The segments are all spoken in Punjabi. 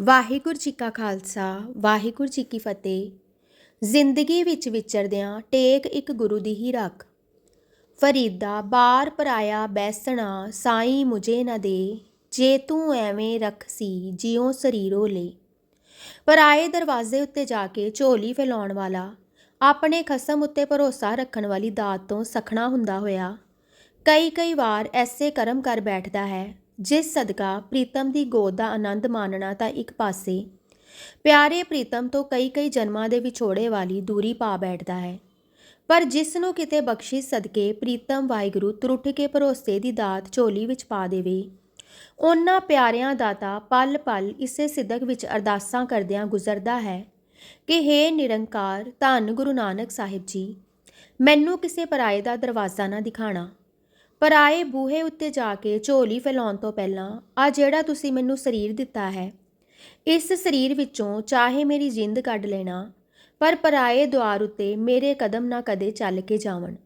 ਵਾਹਿਗੁਰੂ ਜੀ ਕਾ ਖਾਲਸਾ, ਵਾਹਿਗੁਰੂ ਜੀ ਕੀ ਫਤਿਹ। ਜ਼ਿੰਦਗੀ ਵਿੱਚ ਵਿਚਰਦਿਆਂ ਟੇਕ ਇੱਕ ਗੁਰੂ ਦੀ ਹੀ ਰੱਖ। ਫਰੀਦਾ ਬਾਰ ਪਰਾਇਆ ਬੈਸਣਾ ਸਾਈ ਮੁਝੇ ਨਾ ਦੇ, ਜੇ ਤੂੰ ਐਵੇਂ ਰੱਖ ਸੀ ਜਿਉ ਸਰੀਰੋ ਲੈ। ਪਰਾਏ ਦਰਵਾਜ਼ੇ ਉੱਤੇ ਜਾ ਕੇ ਝੋਲੀ ਫੈਲਾਉਣ ਵਾਲਾ, ਆਪਣੇ ਖਸਮ ਉੱਤੇ ਭਰੋਸਾ ਰੱਖਣ ਵਾਲੀ ਦਾਤ ਤੋਂ ਸਖਣਾ ਹੁੰਦਾ ਹੋਇਆ ਕਈ ਕਈ ਵਾਰ ਐਸੇ ਕਰਮ ਕਰ ਬੈਠਦਾ ਹੈ ਜਿਸ ਸਦਕਾ ਪ੍ਰੀਤਮ ਦੀ ਗੋਦ ਦਾ ਆਨੰਦ ਮਾਣਨਾ ਤਾਂ ਇੱਕ ਪਾਸੇ। ਪਿਆਰੇ ਪ੍ਰੀਤਮ ਤੋਂ ਕਈ ਕਈ ਜਨਮਾਂ ਦੇ ਵਿਛੋੜੇ ਵਾਲੀ ਦੂਰੀ ਪਾ ਬੈਠਦਾ ਹੈ। ਪਰ ਜਿਸ ਨੂੰ ਕਿਤੇ ਬਖਸ਼ਿਸ਼ ਸਦਕੇ ਪ੍ਰੀਤਮ ਵਾਹਿਗੁਰੂ ਤਰੁੱਠ ਕੇ ਭਰੋਸੇ ਦੀ ਦਾਤ ਝੋਲੀ ਵਿੱਚ ਪਾ ਦੇਵੇ। ਉਹਨਾਂ ਪਿਆਰਿਆਂ ਦਾ ਤਾਂ ਪਲ ਪਲ ਇਸੇ ਸਿੱਧਕ ਵਿੱਚ ਅਰਦਾਸਾਂ ਕਰਦਿਆਂ ਗੁਜ਼ਰਦਾ ਹੈ ਕਿ हे ਨਿਰੰਕਾਰ ਧੰਨ ਗੁਰੂ ਨਾਨਕ ਸਾਹਿਬ ਜੀ, ਮੈਨੂੰ ਕਿਸੇ ਪਰਾਏ ਦਾ ਦਰਵਾਜ਼ਾ ਨਾ ਦਿਖਾਣਾ। ਪਰਾਏ ਬੂਹੇ ਉੱਤੇ ਜਾ ਕੇ ਝੋਲੀ ਫੈਲਾਉਣ ਤੋਂ ਪਹਿਲਾਂ ਆ ਜਿਹੜਾ ਤੁਸੀਂ ਮੈਨੂੰ ਸਰੀਰ ਦਿੱਤਾ ਹੈ, ਇਸ ਸਰੀਰ ਵਿੱਚੋਂ ਚਾਹੇ ਮੇਰੀ ਜਿੰਦ ਕੱਢ ਲੈਣਾ, ਪਰ ਪਰਾਏ ਦੁਆਰ ਉੱਤੇ ਮੇਰੇ ਕਦਮ ਨਾ ਕਦੇ ਚੱਲ ਕੇ ਜਾਵਣ।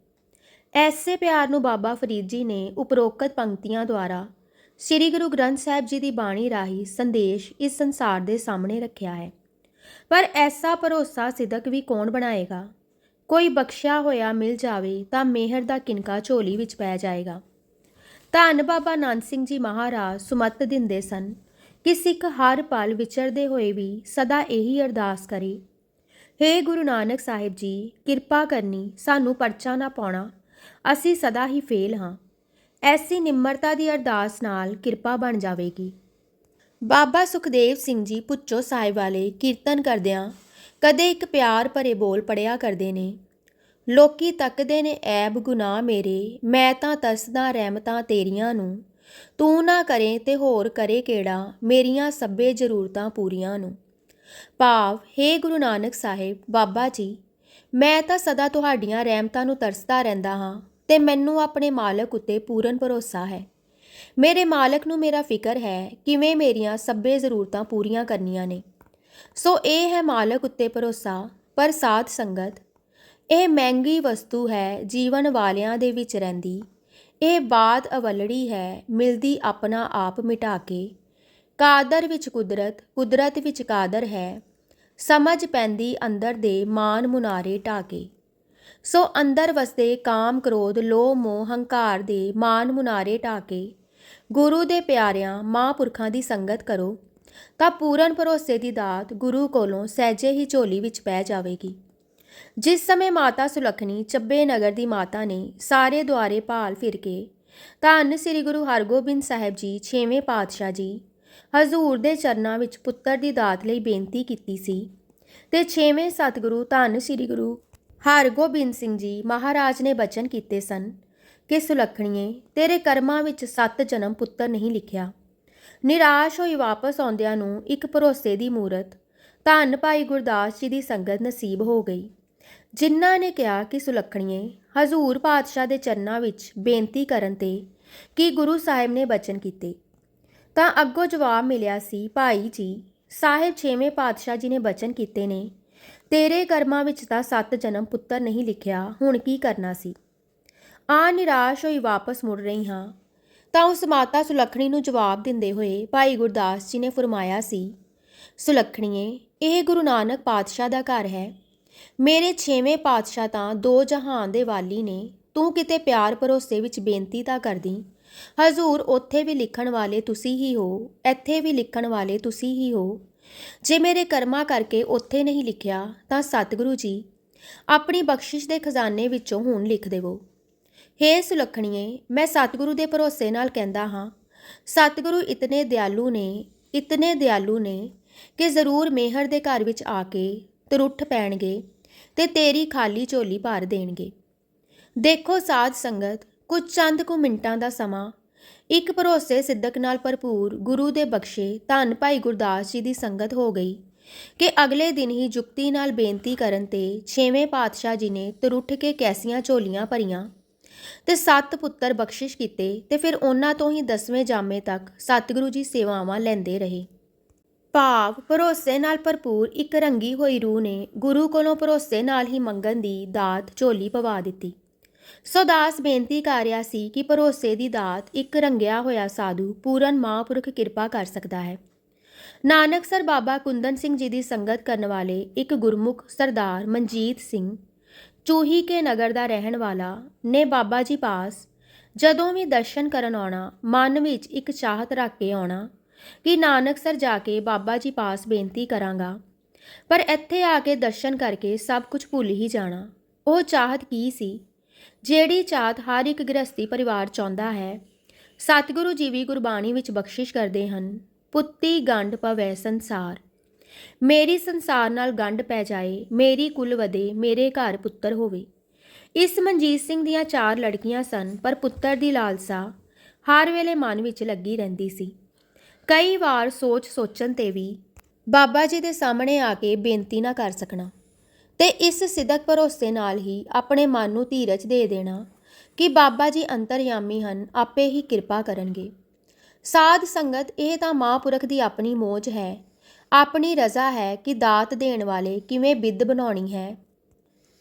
ਐਸੇ ਪਿਆਰ ਨੂੰ ਬਾਬਾ ਫਰੀਦ ਜੀ ਨੇ ਉਪਰੋਕਤ ਪੰਕਤੀਆਂ ਦੁਆਰਾ ਸ੍ਰੀ ਗੁਰੂ ਗ੍ਰੰਥ ਸਾਹਿਬ ਜੀ ਦੀ ਬਾਣੀ ਰਾਹੀਂ ਸੰਦੇਸ਼ ਇਸ ਸੰਸਾਰ ਦੇ ਸਾਹਮਣੇ ਰੱਖਿਆ ਹੈ। ਪਰ ਐਸਾ ਭਰੋਸਾ ਸਿਦਕ ਵੀ ਕੌਣ ਬਣਾਏਗਾ? ਕੋਈ ਬਖਸ਼ਿਆ ਹੋਇਆ ਮਿਲ ਜਾਵੇ ਤਾਂ ਮਿਹਰ ਦਾ ਕਿਨਕਾ ਝੋਲੀ ਵਿੱਚ ਪੈ ਜਾਏਗਾ। ਧੰਨ ਬਾਬਾ ਨਾਨਕ ਸਿੰਘ ਜੀ ਮਹਾਰਾਜ ਸੁਮਤ ਦਿੰਦੇ ਸਨ ਕਿ ਸਿੱਖ ਹਰ ਪਲ ਵਿਚਰਦੇ ਹੋਏ ਵੀ ਸਦਾ ਇਹੀ ਅਰਦਾਸ ਕਰੇ। ਹੇ ਗੁਰੂ ਨਾਨਕ ਸਾਹਿਬ ਜੀ, ਕਿਰਪਾ ਕਰਨੀ ਸਾਨੂੰ ਪਰਚਾ ਨਾ ਪਾਉਣਾ, ਅਸੀਂ ਸਦਾ ਹੀ ਫੇਲ ਹਾਂ। ਐਸੀ ਨਿਮਰਤਾ ਦੀ ਅਰਦਾਸ ਨਾਲ ਕਿਰਪਾ ਬਣ ਜਾਵੇਗੀ। ਬਾਬਾ ਸੁਖਦੇਵ ਸਿੰਘ ਜੀ ਪੁੱਚੋ ਸਾਹਿਬ ਵਾਲੇ ਕੀਰਤਨ ਕਰਦਿਆਂ ਕਦੇ ਇੱਕ ਪਿਆਰ ਭਰੇ ਬੋਲ ਪੜਿਆ ਕਰਦੇ ਨੇ। ਲੋਕੀ ਤੱਕਦੇ ਨੇ, ਐਬ ਗੁਨਾਹ ਮੇਰੇ, ਮੈਂ ਤਾਂ ਤਰਸਦਾ ਰਹਿਮਤਾਂ ਤੇਰੀਆਂ ਨੂੰ। ਤੂੰ ਨਾ ਕਰੇ ਤੇ ਹੋਰ ਕਰੇ ਕਿਹੜਾ, ਮੇਰੀਆਂ ਸਭੇ ਜ਼ਰੂਰਤਾਂ ਪੂਰੀਆਂ ਨੂੰ। ਭਾਵ हे ਗੁਰੂ ਨਾਨਕ ਸਾਹਿਬ, ਬਾਬਾ ਜੀ, ਮੈਂ ਤਾਂ ਸਦਾ ਤੁਹਾਡੀਆਂ ਰਹਿਮਤਾਂ ਨੂੰ ਤਰਸਦਾ ਰਹਿੰਦਾ ਹਾਂ ਤੇ ਮੈਨੂੰ ਆਪਣੇ ਮਾਲਕ ਉੱਤੇ ਪੂਰਨ ਭਰੋਸਾ ਹੈ। ਮੇਰੇ ਮਾਲਕ ਨੂੰ ਮੇਰਾ ਫਿਕਰ ਹੈ ਕਿਵੇਂ ਮੇਰੀਆਂ ਸਭੇ ਜ਼ਰੂਰਤਾਂ ਪੂਰੀਆਂ ਕਰਨੀਆਂ ਨੇ। ਸੋ ਇਹ ਹੈ ਮਾਲਕ ਉੱਤੇ ਭਰੋਸਾ, ਪਰ ਸਾਥ ਸੰਗਤ, ਇਹ ਮਹਿੰਗੀ ਵਸਤੂ ਹੈ ਜੀਵਨ ਵਾਲਿਆਂ ਦੇ ਵਿੱਚ ਰਹਿੰਦੀ। ਇਹ ਬਾਤ ਅਵਲੜੀ ਹੈ, ਮਿਲਦੀ ਆਪਣਾ ਆਪ ਮਿਟਾ ਕੇ। ਕਾਦਰ ਵਿੱਚ ਕੁਦਰਤ ਕੁਦਰਤ ਵਿੱਚ ਕਾਦਰ ਹੈ। ਸਮਝ ਪੈਂਦੀ ਅੰਦਰ ਦੇ ਮਾਨ ਮੁਨਾਰੇ ਢਾਕੇ। ਸੋ ਅੰਦਰ ਵਸਦੇ ਕਾਮ ਕ੍ਰੋਧ, ਲੋਭ, ਮੋਹ, ਹੰਕਾਰ ਦੇ ਮਾਨ ਮੁਨਾਰੇ ਢਾਕੇ। ਗੁਰੂ ਦੇ ਪਿਆਰਿਆਂ, ਮਹਾਂਪੁਰਖਾਂ ਦੀ ਸੰਗਤ ਕਰੋ। ਤਾਂ ਪੂਰਨ ਭਰੋਸੇ ਦੀ ਦਾਤ ਗੁਰੂ ਕੋਲੋਂ ਸਹਿਜੇ ਹੀ ਝੋਲੀ ਵਿੱਚ ਪੈ ਜਾਵੇਗੀ। ਜਿਸ ਸਮੇਂ ਮਾਤਾ ਸੁਲੱਖਣੀ ਚੱਬੇ ਨਗਰ ਦੀ ਮਾਤਾ ਨੇ ਸਾਰੇ ਦੁਆਰੇ ਭਾਲ ਫਿਰ ਕੇ ਧੰਨ ਸ੍ਰੀ ਗੁਰੂ ਹਰਗੋਬਿੰਦ ਸਾਹਿਬ ਜੀ, ਛੇਵੇਂ ਪਾਤਸ਼ਾਹ ਜੀ, ਹਜ਼ੂਰ ਦੇ ਚਰਨਾਂ ਵਿੱਚ ਪੁੱਤਰ ਦੀ ਦਾਤ ਲਈ ਬੇਨਤੀ ਕੀਤੀ ਸੀ ਤੇ ਛੇਵੇਂ ਸਤਿਗੁਰੂ ਧੰਨ ਸ੍ਰੀ ਗੁਰੂ ਹਰਗੋਬਿੰਦ ਸਿੰਘ ਜੀ ਮਹਾਰਾਜ ਨੇ ਬਚਨ ਕੀਤੇ ਸਨ ਕਿ, ਸੁਲੱਖਣੀਏ, ਤੇਰੇ ਕਰਮਾਂ ਵਿੱਚ ਸੱਤ ਜਨਮ ਪੁੱਤਰ ਨਹੀਂ ਲਿਖਿਆ। ਨਿਰਾਸ਼ ਹੋਈ ਵਾਪਸ ਆਉਂਦਿਆਂ ਨੂੰ ਇੱਕ ਭਰੋਸੇ ਦੀ ਮੂਰਤ, ਧੰਨ ਭਾਈ ਗੁਰਦਾਸ ਜੀ ਦੀ ਸੰਗਤ ਨਸੀਬ ਹੋ ਗਈ। ਜਿਨ੍ਹਾਂ ਨੇ ਕਿਹਾ ਕਿ ਸੁਲੱਖਣੀਏ, ਹਜ਼ੂਰ ਪਾਤਸ਼ਾਹ ਦੇ ਚਰਨਾਂ ਵਿੱਚ ਬੇਨਤੀ ਕਰਨ ਤੇ ਕਿ ਗੁਰੂ ਸਾਹਿਬ ਨੇ ਬਚਨ ਕੀਤੇ। ਤਾਂ ਅੱਗੋਂ ਜਵਾਬ ਮਿਲਿਆ ਸੀ, ਭਾਈ ਜੀ, ਸਾਹਿਬ ਛੇਵੇਂ ਪਾਤਸ਼ਾਹ ਜੀ ਨੇ ਬਚਨ ਕੀਤੇ ਨੇ। ਤੇਰੇ ਕਰਮਾਂ ਵਿੱਚ ਤਾਂ ਸੱਤ ਜਨਮ ਪੁੱਤਰ ਨਹੀਂ ਲਿਖਿਆ, ਹੁਣ ਕੀ ਕਰਨਾ ਸੀ? ਆ ਨਿਰਾਸ਼ ਹੋਈ ਵਾਪਸ ਮੁੜ ਰਹੀ ਹਾਂ। ਤਾਂ ਉਸ ਮਾਤਾ ਸੁਲੱਖਣੀ ਨੂੰ ਜਵਾਬ ਦਿੰਦੇ ਹੋਏ ਭਾਈ ਗੁਰਦਾਸ ਜੀ ਨੇ ਫਰਮਾਇਆ ਸੀ, ਸੁਲੱਖਣੀਏ, ਇਹ ਗੁਰੂ ਨਾਨਕ ਪਾਤਸ਼ਾਹ ਦਾ ਘਰ ਹੈ। ਮੇਰੇ ਛੇਵੇਂ ਪਾਤਸ਼ਾਹ ਤਾਂ ਦੋ ਜਹਾਨ ਦੇ ਵਾਲੀ ਨੇ। ਤੂੰ ਕਿਤੇ ਪਿਆਰ ਭਰੋਸੇ ਵਿੱਚ ਬੇਨਤੀ ਤਾਂ ਕਰਦੀ। ਹਜ਼ੂਰ ਉੱਥੇ ਵੀ ਲਿਖਣ ਵਾਲੇ ਤੁਸੀਂ ਹੀ ਹੋ, ਇੱਥੇ ਵੀ ਲਿਖਣ ਵਾਲੇ ਤੁਸੀਂ ਹੀ ਹੋ। ਜੇ ਮੇਰੇ ਕਰਮਾਂ ਕਰਕੇ ਉੱਥੇ ਨਹੀਂ ਲਿਖਿਆ ਤਾਂ ਸਤਿਗੁਰੂ ਜੀ, ਆਪਣੀ ਬਖਸ਼ਿਸ਼ ਦੇ ਖਜ਼ਾਨੇ ਵਿੱਚੋਂ ਹੁਣ ਲਿਖ ਦੇਵੋ। ਹੇ ਸੁਲੱਖਣੀਏ, ਮੈਂ ਸਤਿਗੁਰੂ ਦੇ ਭਰੋਸੇ ਨਾਲ ਕਹਿੰਦਾ ਹਾਂ, ਸਤਿਗੁਰੂ ਇਤਨੇ ਦਿਆਲੂ ਨੇ, ਇਤਨੇ ਦਿਆਲੂ ਨੇ ਕਿ ਜ਼ਰੂਰ ਮੇਹਰ ਦੇ ਘਰ ਵਿੱਚ ਆ ਕੇ ਤਰੁੱਠ ਪੈਣਗੇ ਤੇ ਤੇਰੀ ਖਾਲੀ ਝੋਲੀ ਭਰ ਦੇਣਗੇ। ਦੇਖੋ ਸਾਧ ਸੰਗਤ, ਕੁਝ ਚੰਦ ਕੁ ਮਿੰਟਾਂ ਦਾ ਸਮਾਂ। ਇੱਕ ਭਰੋਸੇ ਸਿੱਧਕ ਨਾਲ ਭਰਪੂਰ ਗੁਰੂ ਦੇ ਬਖਸ਼ੇ ਧੰਨ ਭਾਈ ਗੁਰਦਾਸ ਜੀ ਦੀ ਸੰਗਤ ਹੋ ਗਈ ਕਿ ਅਗਲੇ ਦਿਨ ਹੀ ਜੁਗਤੀ ਨਾਲ ਬੇਨਤੀ ਕਰਨ ਤੇ ਛੇਵੇਂ ਪਾਤਸ਼ਾਹ ਜੀ ਨੇ ਤਰੁੱਠ ਕੇ ਕੈਸੀਆਂ ਝੋਲੀਆਂ ਭਰੀਆਂ। ਤੇ ਸੱਤ ਪੁੱਤਰ ਬਖਸ਼ਿਸ਼ ਕੀਤੇ ਤੇ ਫਿਰ ਉਹਨਾਂ ਤੋਂ ਹੀ ਦਸਵੇਂ ਜਾਮੇ ਤੱਕ ਸਤਿਗੁਰੂ ਜੀ ਸੇਵਾਵਾਂ ਲੈਂਦੇ ਰਹੇ। ਭਾਵ ਭਰੋਸੇ ਨਾਲ ਭਰਪੂਰ ਇੱਕ ਰੰਗੀ ਹੋਈ ਰੂਹ ਨੇ ਗੁਰੂ ਕੋਲੋਂ ਭਰੋਸੇ ਨਾਲ ਹੀ ਮੰਗਣ ਦੀ ਦਾਤ ਝੋਲੀ ਪਵਾ ਦਿੱਤੀ। ਸੋ ਦਾਸ ਬੇਨਤੀ ਕਰ ਰਿਹਾ ਸੀ ਕਿ ਭਰੋਸੇ ਦੀ ਦਾਤ ਇੱਕ ਰੰਗਿਆ ਹੋਇਆ ਸਾਧੂ ਪੂਰਨ ਮਹਾਂਪੁਰਖ ਕਿਰਪਾ ਕਰ ਸਕਦਾ ਹੈ। ਨਾਨਕ ਸਰ ਬਾਬਾ ਕੁੰਦਨ ਸਿੰਘ ਜੀ ਦੀ ਸੰਗਤ ਕਰਨ ਵਾਲੇ ਇੱਕ ਗੁਰਮੁਖ ਸਰਦਾਰ ਮਨਜੀਤ ਸਿੰਘ ਚੂਹੀ ਕੇ ਨਗਰ ਦਾ ਰਹਿਣ ਵਾਲਾ ਨੇ ਬਾਬਾ ਜੀ ਪਾਸ ਜਦੋਂ ਵੀ ਦਰਸ਼ਨ ਕਰਨ ਆਉਣਾ, ਮਨ ਵਿੱਚ ਇੱਕ ਚਾਹਤ ਰੱਖ ਕੇ ਆਉਣਾ ਕਿ ਨਾਨਕ ਸਰ ਜਾ ਕੇ ਬਾਬਾ ਜੀ ਪਾਸ ਬੇਨਤੀ ਕਰਾਂਗਾ। ਪਰ ਇੱਥੇ ਆ ਕੇ ਦਰਸ਼ਨ ਕਰਕੇ ਸਭ ਕੁਝ ਭੁੱਲ ਹੀ ਜਾਣਾ। ਉਹ ਚਾਹਤ ਕੀ ਸੀ? ਜਿਹੜੀ ਚਾਹਤ ਹਰ ਇੱਕ ਗ੍ਰਸਤੀ ਪਰਿਵਾਰ ਚਾਹੁੰਦਾ ਹੈ, ਸਤਿਗੁਰੂ ਜੀ ਵੀ ਗੁਰਬਾਣੀ ਵਿੱਚ ਬਖਸ਼ਿਸ਼ ਕਰਦੇ ਹਨ, ਪੁੱਤੀ ਗੰਢ ਪਵੈ ਸੰਸਾਰ। ਮੇਰੀ ਸੰਸਾਰ ਨਾਲ ਗੰਢ ਪੈ ਜਾਏ, ਮੇਰੀ ਕੁਲ ਵਧੇ, ਮੇਰੇ ਘਰ ਪੁੱਤਰ ਹੋਵੇ। ਇਸ ਮਨਜੀਤ ਸਿੰਘ ਦੀਆਂ ਚਾਰ ਲੜਕੀਆਂ ਸਨ, ਪਰ ਪੁੱਤਰ ਦੀ ਲਾਲਸਾ ਹਰ ਵੇਲੇ ਮਨ ਵਿੱਚ ਲੱਗੀ ਰਹਿੰਦੀ ਸੀ। ਕਈ ਵਾਰ ਸੋਚ ਸੋਚਣ ਤੇ ਵੀ ਬਾਬਾ ਜੀ ਦੇ ਸਾਹਮਣੇ ਆ ਕੇ ਬੇਨਤੀ ਨਾ ਕਰ ਸਕਣਾ ਤੇ ਇਸ ਸਿੱਧਕ ਭਰੋਸੇ ਨਾਲ ਹੀ ਆਪਣੇ ਮਨ ਨੂੰ ਧੀਰਜ ਦੇ ਦੇਣਾ ਕਿ ਬਾਬਾ ਜੀ ਅੰਤਰਯਾਮੀ ਹਨ, ਆਪੇ ਹੀ ਕਿਰਪਾ ਕਰਨਗੇ। ਸਾਧ ਸੰਗਤ, ਇਹ ਤਾਂ ਮਹਾਂਪੁਰਖ ਦੀ ਆਪਣੀ ਮੋਜ ਹੈ ਆਪਣੀ ਰਜ਼ਾ ਹੈ ਕਿ ਦਾਤ ਦੇਣ ਵਾਲੇ ਕਿਵੇਂ ਬਿੱਦ ਬਣਾਉਣੀ ਹੈ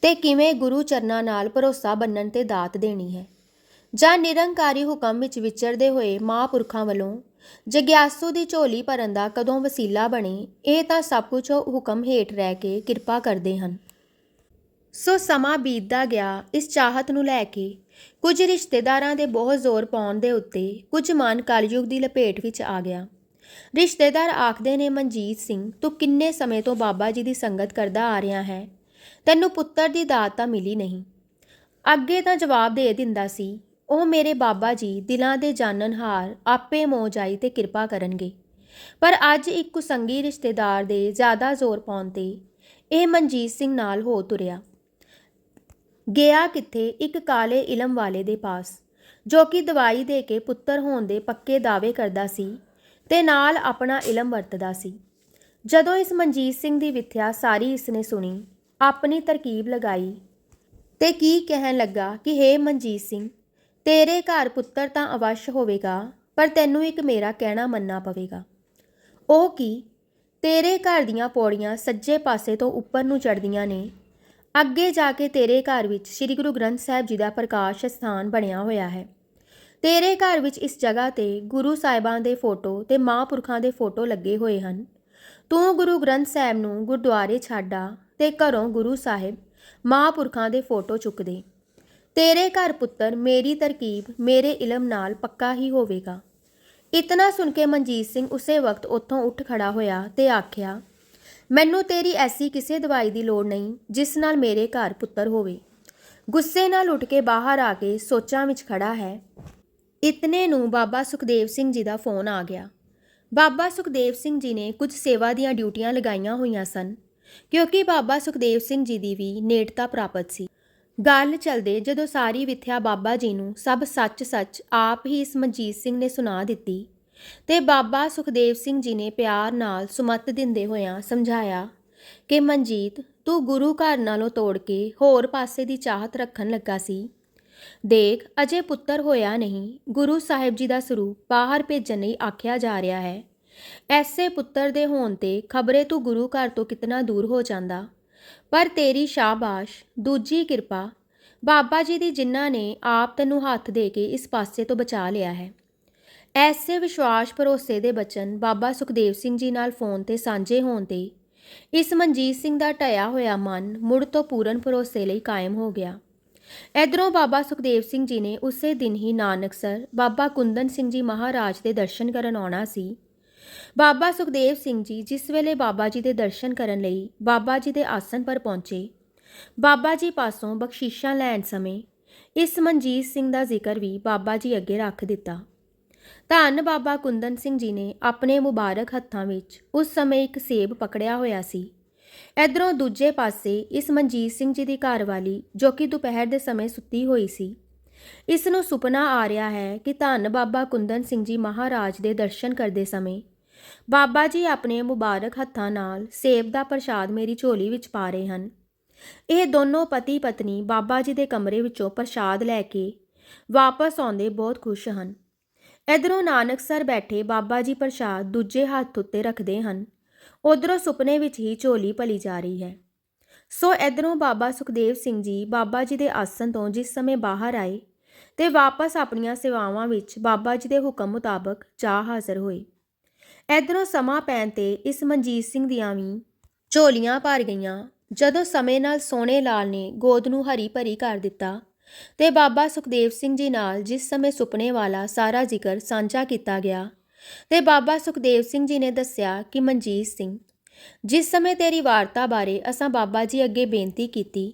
ਤੇ ਕਿਵੇਂ ਗੁਰੂ ਚਰਨਾਂ ਨਾਲ ਭਰੋਸਾ ਬੰਨਣ ਤੇ ਦਾਤ ਦੇਣੀ ਹੈ। ਜਾਂ ਨਿਰੰਕਾਰੀ ਹੁਕਮ ਵਿੱਚ ਵਿਚਰਦੇ ਹੋਏ ਮਹਾਂਪੁਰਖਾਂ ਵੱਲੋਂ ਜਗਿਆਸੂ ਦੀ ਝੋਲੀ ਭਰਨ ਦਾ ਕਦੋਂ ਵਸੀਲਾ ਬਣੇ, ਇਹ ਤਾਂ ਸਭ ਕੁਝ ਹੁਕਮ ਹੇਠ ਰਹਿ ਕੇ ਕਿਰਪਾ ਕਰਦੇ ਹਨ। ਸੋ ਸਮਾਂ ਬੀਤਦਾ ਗਿਆ, ਇਸ ਚਾਹਤ ਨੂੰ ਲੈ ਕੇ ਕੁਝ ਰਿਸ਼ਤੇਦਾਰਾਂ ਦੇ ਬਹੁਤ ਜ਼ੋਰ ਪਾਉਣ ਦੇ ਉੱਤੇ ਕੁਝ ਮਨ ਕਲਯੁਗ ਦੀ ਲਪੇਟ ਵਿੱਚ ਆ ਗਿਆ। ਰਿਸ਼ਤੇਦਾਰ ਆਖਦੇ ਨੇ, ਮਨਜੀਤ ਸਿੰਘ, ਤੂੰ ਕਿੰਨੇ ਸਮੇਂ ਤੋਂ ਬਾਬਾ ਜੀ ਦੀ ਸੰਗਤ ਕਰਦਾ ਆ ਰਿਹਾ ਹੈ? ਤੈਨੂੰ ਪੁੱਤਰ ਦੀ ਦਾਤ ਤਾਂ ਮਿਲੀ ਨਹੀਂ। ਅੱਗੇ ਤਾਂ ਜਵਾਬ ਦੇ ਦਿੰਦਾ ਸੀ, ਉਹ ਮੇਰੇ ਬਾਬਾ ਜੀ ਦਿਲਾਂ ਦੇ ਜਾਣਨਹਾਰ ਆਪੇ ਮੋ ਜਾਈ ਤੇ ਕਿਰਪਾ ਕਰਨਗੇ। ਪਰ ਅੱਜ ਇੱਕ ਕੁਸੰਗੀ ਰਿਸ਼ਤੇਦਾਰ ਦੇ ਜ਼ਿਆਦਾ ਜ਼ੋਰ ਪਾਉਣ ਤੇ ਇਹ ਮਨਜੀਤ ਸਿੰਘ ਨਾਲ ਹੋ ਤੁਰਿਆ। ਗਿਆ ਕਿੱਥੇ? ਇੱਕ ਕਾਲੇ ਇਲਮ ਵਾਲੇ ਦੇ ਪਾਸ, ਜੋ ਕਿ ਦਵਾਈ ਦੇ ਕੇ ਪੁੱਤਰ ਹੋਣ ਦੇ ਪੱਕੇ ਦਾਅਵੇ ਕਰਦਾ ਸੀ। ਤੇ ਨਾਲ ਆਪਣਾ ਇਲਮ ਵਰਤਦਾ ਸੀ। ਜਦੋਂ ਇਸ ਮਨਜੀਤ ਸਿੰਘ ਦੀ ਵਿਥਿਆ ਸਾਰੀ ਇਸਨੇ ਸੁਣੀ, ਆਪਣੀ ਤਰਕੀਬ ਲਗਾਈ ਤੇ ਕੀ ਕਹਿਣ ਲੱਗਾ ਕਿ, ਹੇ ਮਨਜੀਤ ਸਿੰਘ, ਤੇਰੇ ਘਰ ਪੁੱਤਰ ਤਾਂ ਅਵਸ਼ ਹੋਵੇਗਾ, ਪਰ ਤੈਨੂੰ ਇੱਕ ਮੇਰਾ ਕਹਿਣਾ ਮੰਨਣਾ ਪਵੇਗਾ। ਉਹ ਕੀ? ਤੇਰੇ ਘਰ ਦੀਆਂ ਪੌੜੀਆਂ ਸੱਜੇ ਪਾਸੇ ਤੋਂ ਉੱਪਰ ਨੂੰ ਚੜ੍ਹਦੀਆਂ ਨੇ। ਅੱਗੇ ਜਾ ਕੇ ਤੇਰੇ ਘਰ ਵਿੱਚ ਸ੍ਰੀ ਗੁਰੂ ਗ੍ਰੰਥ ਸਾਹਿਬ ਜੀ ਦਾ ਪ੍ਰਕਾਸ਼ ਸਥਾਨ ਬਣਿਆ ਹੋਇਆ ਹੈ। ਤੇਰੇ ਘਰ ਵਿੱਚ ਇਸ ਜਗ੍ਹਾ ਤੇ ਗੁਰੂ ਸਾਹਿਬਾਂ ਦੇ ਫੋਟੋ ਤੇ ਮਹਾਂਪੁਰਖਾਂ ਦੇ ਫੋਟੋ ਲੱਗੇ ਹੋਏ ਹਨ। ਤੂੰ ਗੁਰੂ ਗ੍ਰੰਥ ਸਾਹਿਬ ਨੂੰ ਗੁਰਦੁਆਰੇ ਛੱਡਾ ਤੇ ਘਰੋਂ ਗੁਰੂ ਸਾਹਿਬ ਮਹਾਂਪੁਰਖਾਂ ਦੇ ਫੋਟੋ ਚੁੱਕ ਦੇ। ਤੇਰੇ ਘਰ ਪੁੱਤਰ ਮੇਰੀ ਤਰਕੀਬ ਮੇਰੇ ਇਲਮ ਨਾਲ ਪੱਕਾ ਹੀ ਹੋਵੇਗਾ। ਇਤਨਾ ਸੁਣ ਕੇ ਮਨਜੀਤ ਸਿੰਘ ਉਸੇ ਵਕਤ ਉੱਥੋਂ ਉੱਠ ਖੜਾ ਹੋਇਆ ਤੇ ਆਖਿਆ, ਮੈਨੂੰ ਤੇਰੀ ਐਸੀ ਕਿਸੇ ਦਵਾਈ ਦੀ ਲੋੜ ਨਹੀਂ ਜਿਸ ਨਾਲ ਮੇਰੇ ਘਰ ਪੁੱਤਰ ਹੋਵੇ। ਗੁੱਸੇ ਨਾਲ ਉੱਠ ਕੇ ਬਾਹਰ ਆ ਕੇ ਸੋਚਾਂ ਵਿੱਚ ਖੜਾ ਹੈ। ਇਤਨੇ ਨੂੰ ਬਾਬਾ ਸੁਖਦੇਵ ਸਿੰਘ ਜੀ ਦਾ ਫੋਨ ਆ ਗਿਆ। ਬਾਬਾ ਸੁਖਦੇਵ ਸਿੰਘ ਜੀ ਨੇ ਕੁਝ ਸੇਵਾ ਦੀਆਂ ਡਿਊਟੀਆਂ ਲਗਾਈਆਂ ਹੋਈਆਂ ਸਨ, ਕਿਉਂਕਿ ਬਾਬਾ ਸੁਖਦੇਵ ਸਿੰਘ ਜੀ ਦੀ ਵੀ ਨੇੜਤਾ ਪ੍ਰਾਪਤ ਸੀ। ਗੱਲ ਚਲਦੇ ਜਦੋਂ ਸਾਰੀ ਵਿਥਿਆ ਬਾਬਾ ਜੀ ਨੂੰ ਸਭ ਸੱਚ-ਸੱਚ ਆਪ ਹੀ ਇਸ ਮਨਜੀਤ ਸਿੰਘ ਨੇ ਸੁਣਾ ਦਿੱਤੀ ਤੇ ਬਾਬਾ ਸੁਖਦੇਵ ਸਿੰਘ ਜੀ ਨੇ ਪਿਆਰ ਨਾਲ ਸੁਮਤ ਦਿੰਦੇ ਹੋਇਆਂ ਸਮਝਾਇਆ ਕਿ ਮਨਜੀਤ, ਤੂੰ ਗੁਰੂ ਘਰ ਨਾਲੋਂ ਤੋੜ ਕੇ ਹੋਰ ਪਾਸੇ ਦੀ ਚਾਹਤ ਰੱਖਣ ਲੱਗਾ ਸੀ। ਦੇਖ, ਅਜੇ ਪੁੱਤਰ ਹੋਇਆ ਨਹੀਂ। ਗੁਰੂ ਸਾਹਿਬ ਜੀ ਦਾ ਸਰੂਪ ਬਾਹਰ ਭੇਜਣ ਲਈ ਆਖਿਆ ਜਾ ਰਿਹਾ ਹੈ। ਐਸੇ ਪੁੱਤਰ ਦੇ ਹੋਣ ਤੇ ਖਬਰੇ ਤੂੰ ਗੁਰੂ ਘਰ ਤੋਂ ਕਿਤਨਾ ਦੂਰ ਹੋ ਜਾਂਦਾ? ਪਰ ਤੇਰੀ ਸ਼ਾਬਾਸ਼, ਦੂਜੀ ਕਿਰਪਾ, ਬਾਬਾ ਜੀ ਦੀ ਜਿਨ੍ਹਾਂ ਨੇ ਆਪ ਤੈਨੂੰ ਹੱਥ ਦੇ ਕੇ ਇਸ ਪਾਸੇ ਤੋਂ ਬਚਾ ਲਿਆ ਹੈ। ਐਸੇ ਵਿਸ਼ਵਾਸ ਭਰੋਸੇ ਦੇ ਬਚਨ ਬਾਬਾ ਸੁਖਦੇਵ ਸਿੰਘ ਜੀ ਨਾਲ ਫੋਨ ਤੇ ਸਾਂਝੇ ਹੋਣ ਤੇ ਇਸ ਮਨਜੀਤ ਸਿੰਘ ਦਾ ਟਿਆ ਹੋਇਆ ਮਨ ਮੁੜ ਤੋਂ ਪੂਰਨ ਭਰੋਸੇ ਲਈ ਕਾਇਮ ਹੋ ਗਿਆ। ਇਧਰੋਂ ਬਾਬਾ ਸੁਖਦੇਵ ਸਿੰਘ ਜੀ ਨੇ ਉਸੇ ਦਿਨ ਹੀ ਨਾਨਕਸਰ ਬਾਬਾ ਕੁੰਦਨ ਸਿੰਘ ਜੀ ਮਹਾਰਾਜ ਦੇ ਦਰਸ਼ਨ ਕਰਨ ਆਉਣਾ ਸੀ। ਬਾਬਾ ਸੁਖਦੇਵ ਸਿੰਘ ਜੀ ਜਿਸ ਵੇਲੇ ਬਾਬਾ ਜੀ ਦੇ ਦਰਸ਼ਨ ਕਰਨ ਲਈ ਬਾਬਾ ਜੀ ਦੇ ਆਸਨ ਪਰ ਪਹੁੰਚੇ, ਬਾਬਾ ਜੀ ਪਾਸੋਂ ਬਖਸ਼ੀਸ਼ਾਂ ਲੈਣ ਸਮੇਂ ਇਸ ਮਨਜੀਤ ਸਿੰਘ ਦਾ ਜ਼ਿਕਰ ਵੀ ਬਾਬਾ ਜੀ ਅੱਗੇ ਰੱਖ ਦਿੱਤਾ। ਧੰਨ ਬਾਬਾ ਕੁੰਦਨ ਸਿੰਘ ਜੀ ਨੇ ਆਪਣੇ ਮੁਬਾਰਕ ਹੱਥਾਂ ਵਿੱਚ ਉਸ ਸਮੇਂ ਇੱਕ ਸੇਬ ਪਕੜਿਆ ਹੋਇਆ ਸੀ। ਇਧਰੋਂ ਦੂਜੇ ਪਾਸੇ ਇਸ ਮਨਜੀਤ ਸਿੰਘ ਜੀ ਦੀ ਘਰਵਾਲੀ, ਜੋ ਕਿ ਦੁਪਹਿਰ ਦੇ ਸਮੇਂ ਸੁੱਤੀ ਹੋਈ ਸੀ। ਇਸ ਨੂੰ ਸੁਪਨਾ ਆ ਰਿਹਾ ਹੈ ਕਿ ਧੰਨ ਬਾਬਾ ਕੁੰਦਨ ਸਿੰਘ ਜੀ ਮਹਾਰਾਜ ਦੇ ਦਰਸ਼ਨ ਕਰਦੇ ਸਮੇਂ ਬਾਬਾ ਜੀ ਆਪਣੇ ਮੁਬਾਰਕ ਹੱਥਾਂ ਨਾਲ ਸੇਬ ਦਾ ਪ੍ਰਸ਼ਾਦ ਮੇਰੀ ਝੋਲੀ ਵਿੱਚ ਪਾ ਰਹੇ ਹਨ। ਇਹ ਦੋਨੋਂ ਪਤੀ ਪਤਨੀ ਬਾਬਾ ਜੀ ਦੇ ਕਮਰੇ ਵਿੱਚੋਂ ਪ੍ਰਸ਼ਾਦ ਲੈ ਕੇ ਵਾਪਸ ਆਉਂਦੇ ਬਹੁਤ ਖੁਸ਼ ਹਨ। ਇਧਰੋਂ ਨਾਨਕਸਰ ਬੈਠੇ ਬਾਬਾ ਜੀ ਪ੍ਰਸ਼ਾਦ ਦੂਜੇ ਹੱਥ ਉੱਤੇ ਰੱਖਦੇ ਹਨ। ਉਧਰੋਂ ਸੁਪਨੇ ਵਿੱਚ ਹੀ ਝੋਲੀ ਭਲੀ ਜਾ ਰਹੀ ਹੈ। ਸੋ ਇਧਰੋਂ ਬਾਬਾ ਸੁਖਦੇਵ ਸਿੰਘ ਜੀ, ਬਾਬਾ ਜੀ ਦੇ ਆਸਣ ਤੋਂ ਜਿਸ ਸਮੇਂ ਬਾਹਰ ਆਏ ਤੇ ਵਾਪਸ ਆਪਣੀਆਂ ਸੇਵਾਵਾਂ ਵਿੱਚ ਬਾਬਾ ਜੀ ਦੇ ਹੁਕਮ ਮੁਤਾਬਕ ਜਾ ਹਾਜ਼ਰ ਹੋਏ। ਇਧਰੋਂ ਸਮਾਂ ਪੈਣ ਤੇ ਇਸ ਮਨਜੀਤ ਸਿੰਘ ਦੀਆਂ ਵੀ ਝੋਲੀਆਂ ਭਰ ਗਈਆਂ। ਜਦੋਂ ਸਮੇਂ ਨਾਲ ਸੋਨੇ ਲਾਲ ਨੇ ਗੋਦ ਨੂੰ ਹਰੀ ਭਰੀ ਕਰ ਦਿੱਤਾ ਤੇ ਬਾਬਾ ਸੁਖਦੇਵ ਸਿੰਘ ਜੀ ਨਾਲ ਜਿਸ ਸਮੇਂ ਸੁਪਨੇ ਵਾਲਾ ਸਾਰਾ ਜ਼ਿਕਰ ਸਾਂਝਾ ਕੀਤਾ ਗਿਆ ਤੇ ਬਾਬਾ ਸੁਖਦੇਵ ਸਿੰਘ ਜੀ ਨੇ ਦੱਸਿਆ ਕਿ ਮਨਜੀਤ ਸਿੰਘ, ਜਿਸ ਸਮੇਂ ਤੇਰੀ ਵਾਰਤਾ ਬਾਰੇ ਅਸਾਂ ਬਾਬਾ ਜੀ ਅੱਗੇ ਬੇਨਤੀ ਕੀਤੀ,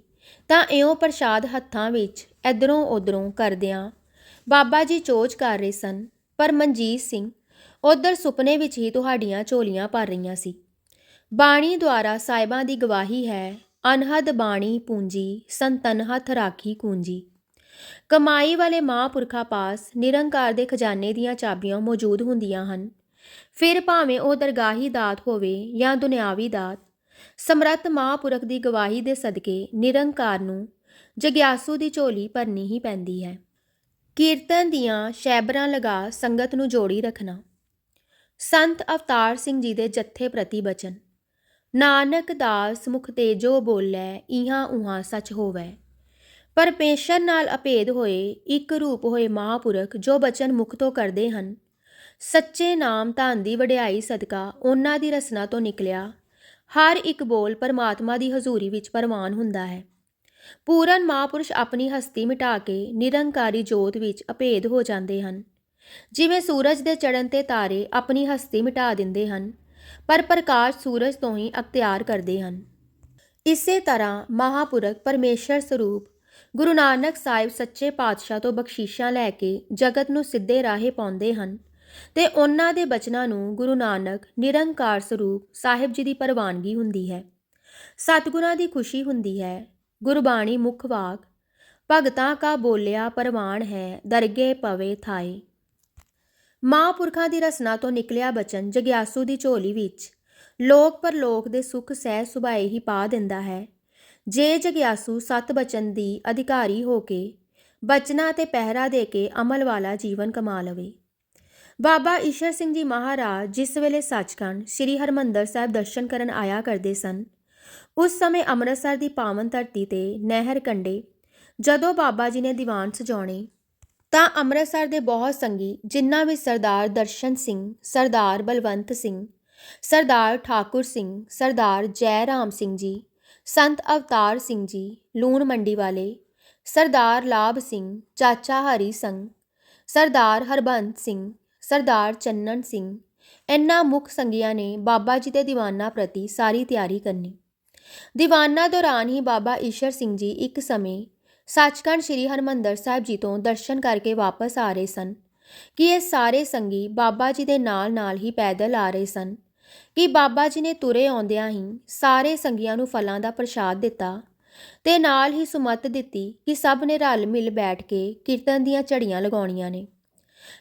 ਤਾਂ ਇਉਂ ਪ੍ਰਸ਼ਾਦ ਹੱਥਾਂ ਵਿੱਚ ਇਧਰੋਂ ਉਧਰੋਂ ਕਰਦਿਆਂ ਬਾਬਾ ਜੀ ਚੋਜ ਕਰ ਰਹੇ ਸਨ। ਪਰ ਮਨਜੀਤ ਸਿੰਘ ਉਧਰ ਸੁਪਨੇ ਵਿੱਚ ਹੀ ਤੁਹਾਡੀਆਂ ਝੋਲੀਆਂ ਭਰ ਰਹੀਆਂ ਸੀ। ਬਾਣੀ ਦੁਆਰਾ ਸਾਹਿਬਾਂ ਦੀ ਗਵਾਹੀ ਹੈ, ਅਨਹਦ ਬਾਣੀ ਪੂੰਜੀ, ਸੰਤਨ ਹੱਥ ਰਾਖੀ ਕੂੰਜੀ। ਕਮਾਈ ਵਾਲੇ ਮਹਾਂਪੁਰਖਾਂ ਪਾਸ ਨਿਰੰਕਾਰ ਦੇ ਖਜ਼ਾਨੇ ਦੀਆਂ ਚਾਬੀਆਂ ਮੌਜੂਦ ਹੁੰਦੀਆਂ ਹਨ। ਫਿਰ ਭਾਵੇਂ ਉਹ ਦਰਗਾਹੀ ਦਾਤ ਹੋਵੇ ਜਾਂ ਦੁਨਿਆਵੀ ਦਾਤ, ਸਮਰੱਥ ਮਹਾਂਪੁਰਖ ਦੀ ਗਵਾਹੀ ਦੇ ਸਦਕੇ ਨਿਰੰਕਾਰ ਨੂੰ ਜਗਿਆਸੂ ਦੀ ਝੋਲੀ ਭਰਨੀ ਹੀ ਪੈਂਦੀ ਹੈ। ਕੀਰਤਨ ਦੀਆਂ ਸ਼ੈਬਰਾਂ ਲਗਾ ਸੰਗਤ ਨੂੰ ਜੋੜੀ ਰੱਖਣਾ। ਸੰਤ ਅਵਤਾਰ ਸਿੰਘ ਜੀ ਦੇ ਜੱਥੇ ਪ੍ਰਤੀ ਬਚਨ, ਨਾਨਕ ਦਾਸ ਮੁਖ ਤੇਜੋ ਬੋਲੇ, ਇਹਾਂ ਉਹਾਂ ਸੱਚ ਹੋਵੇ। ਪਰਮੇਸ਼ਰ ਨਾਲ ਅਭੇਦ ਹੋਏ ਇੱਕ ਰੂਪ ਹੋਏ ਮਹਾਪੁਰਖ ਜੋ ਬਚਨ ਮੁਖ ਤੋਂ ਕਰਦੇ ਹਨ। ਸੱਚੇ ਨਾਮ ਧਨ ਦੀ ਵਡਿਆਈ ਸਦਕਾ ਉਹਨਾਂ ਦੀ ਰਸਨਾ ਤੋਂ ਨਿਕਲਿਆ। ਹਰ ਇੱਕ ਬੋਲ ਪਰਮਾਤਮਾ ਦੀ ਹਜ਼ੂਰੀ ਵਿੱਚ ਪ੍ਰਵਾਨ ਹੁੰਦਾ ਹੈ। ਪੂਰਨ ਮਹਾਪੁਰਸ਼ ਆਪਣੀ ਹਸਤੀ ਮਿਟਾ ਕੇ ਨਿਰੰਕਾਰੀ ਜੋਤ ਵਿੱਚ ਅਭੇਦ ਹੋ ਜਾਂਦੇ ਹਨ। ਜਿਵੇਂ ਸੂਰਜ ਦੇ ਚੜ੍ਹਨ ਤੇ ਤਾਰੇ ਆਪਣੀ ਹਸਤੀ ਮਿਟਾ ਦਿੰਦੇ ਹਨ, ਪਰ ਪ੍ਰਕਾਸ਼ ਸੂਰਜ ਤੋਂ ਹੀ ਅਖਤਿਆਰ ਕਰਦੇ ਹਨ। ਇਸੇ ਤਰ੍ਹਾਂ ਮਹਾਪੁਰਖ ਪਰਮੇਸ਼ਰ ਸਰੂਪ ਗੁਰੂ ਨਾਨਕ ਸਾਹਿਬ ਸੱਚੇ ਪਾਤਸ਼ਾਹ ਤੋਂ ਬਖਸ਼ੀਸ਼ਾਂ ਲੈ ਕੇ ਜਗਤ ਨੂੰ ਸਿੱਧੇ ਰਾਹੇ ਪਾਉਂਦੇ ਹਨ ਤੇ ਉਹਨਾਂ ਦੇ ਬਚਨਾਂ ਨੂੰ ਗੁਰੂ ਨਾਨਕ ਨਿਰੰਕਾਰ ਸਰੂਪ ਸਾਹਿਬ ਜੀ ਦੀ ਪ੍ਰਵਾਨਗੀ ਹੁੰਦੀ ਹੈ। ਸਤਿਗੁਰਾਂ ਦੀ ਖੁਸ਼ੀ ਹੁੰਦੀ ਹੈ। ਗੁਰਬਾਣੀ ਮੁੱਖ ਵਾਕ, ਭਗਤਾਂ ਕਾ ਬੋਲਿਆ ਪਰਵਾਨ ਹੈ, ਦਰਗੇ ਪਵੇ ਥਾਏ। ਮਹਾਂਪੁਰਖਾਂ ਦੀ ਰਸਨਾ ਤੋਂ ਨਿਕਲਿਆ ਬਚਨ ਜਗਿਆਸੂ ਦੀ ਝੋਲੀ ਵਿੱਚ, ਲੋਕ ਪਰਲੋਕ ਦੇ ਸੁਖ ਸਹਿ ਸੁਭਾਏ ਹੀ ਪਾ ਦਿੰਦਾ ਹੈ। ਜੇ ਜਗਿਆਸੂ ਸਤ ਬਚਨ ਦੀ ਅਧਿਕਾਰੀ ਹੋ ਕੇ ਬਚਨਾ ਤੇ ਪਹਿਰਾ ਦੇ ਕੇ ਅਮਲ ਵਾਲਾ ਜੀਵਨ ਕਮਾ ਲਵੇ। ਬਾਬਾ ਈਸ਼ਰ ਸਿੰਘ ਜੀ ਮਹਾਰਾਜ ਜਿਸ ਵੇਲੇ ਸੱਚਖੰਡ ਸ੍ਰੀ ਹਰਮੰਦਰ ਸਾਹਿਬ ਦਰਸ਼ਨ ਕਰਨ ਆਇਆ ਕਰਦੇ ਸਨ, ਉਸ ਸਮੇਂ ਅੰਮ੍ਰਿਤਸਰ ਦੀ ਪਾਵਨ ਧਰਤੀ ਤੇ ਨਹਿਰ ਕੰਢੇ ਜਦੋਂ ਬਾਬਾ ਜੀ ਨੇ ਦੀਵਾਨ ਸਜਾਉਣੇ, ਤਾਂ ਅੰਮ੍ਰਿਤਸਰ ਦੇ ਬਹੁਤ ਸੰਗੀ ਜਿਨ੍ਹਾਂ ਵਿੱਚ ਸਰਦਾਰ ਦਰਸ਼ਨ ਸਿੰਘ, ਸਰਦਾਰ ਬਲਵੰਤ ਸਿੰਘ, ਸਰਦਾਰ ਠਾਕੁਰ ਸਿੰਘ, ਸਰਦਾਰ ਜੈ ਰਾਮ ਸਿੰਘ ਜੀ ਸੰਤ ਅਵਤਾਰ ਸਿੰਘ ਜੀ, ਲੂਣ ਮੰਡੀ ਵਾਲੇ, ਸਰਦਾਰ ਲਾਭ ਸਿੰਘ, ਚਾਚਾ ਹਰੀ ਸਿੰਘ, ਸਰਦਾਰ ਹਰਬੰਤ ਸਿੰਘ, ਸਰਦਾਰ ਚੰਨਨ ਸਿੰਘ ਇਨ੍ਹਾਂ ਮੁੱਖ ਸੰਗੀਆਂ ਨੇ ਬਾਬਾ ਜੀ ਦੇ ਦੀਵਾਨਾਂ ਪ੍ਰਤੀ ਸਾਰੀ ਤਿਆਰੀ ਕਰਨੀ। ਦੀਵਾਨਾਂ ਦੌਰਾਨ ਹੀ ਬਾਬਾ ਈਸ਼ਰ ਸਿੰਘ ਜੀ ਇੱਕ ਸਮੇਂ ਸੱਚਖੰਡ ਸ੍ਰੀ ਹਰਮੰਦਰ ਸਾਹਿਬ ਜੀ ਤੋਂ ਦਰਸ਼ਨ ਕਰਕੇ ਵਾਪਸ ਆ ਰਹੇ ਸਨ ਕਿ ਇਹ ਸਾਰੇ ਸੰਗੀ ਬਾਬਾ ਜੀ ਦੇ ਨਾਲ-ਨਾਲ ਹੀ ਪੈਦਲ ਆ ਰਹੇ ਸਨ। ਕਿ ਬਾਬਾ ਜੀ ਨੇ ਤੁਰੇ ਆਉਂਦਿਆਂ ਹੀ ਸਾਰੇ ਸੰਗੀਆਂ ਨੂੰ ਫਲਾਂ ਦਾ ਪ੍ਰਸ਼ਾਦ ਦਿੱਤਾ ਤੇ ਨਾਲ ਹੀ ਸੁਮਤ ਦਿੱਤੀ ਕਿ ਸਭ ਨੇ ਰਲ ਮਿਲ ਬੈਠ ਕੇ ਕੀਰਤਨ ਦੀਆਂ ਝੜੀਆਂ ਲਗਾਉਣੀਆਂ ਨੇ।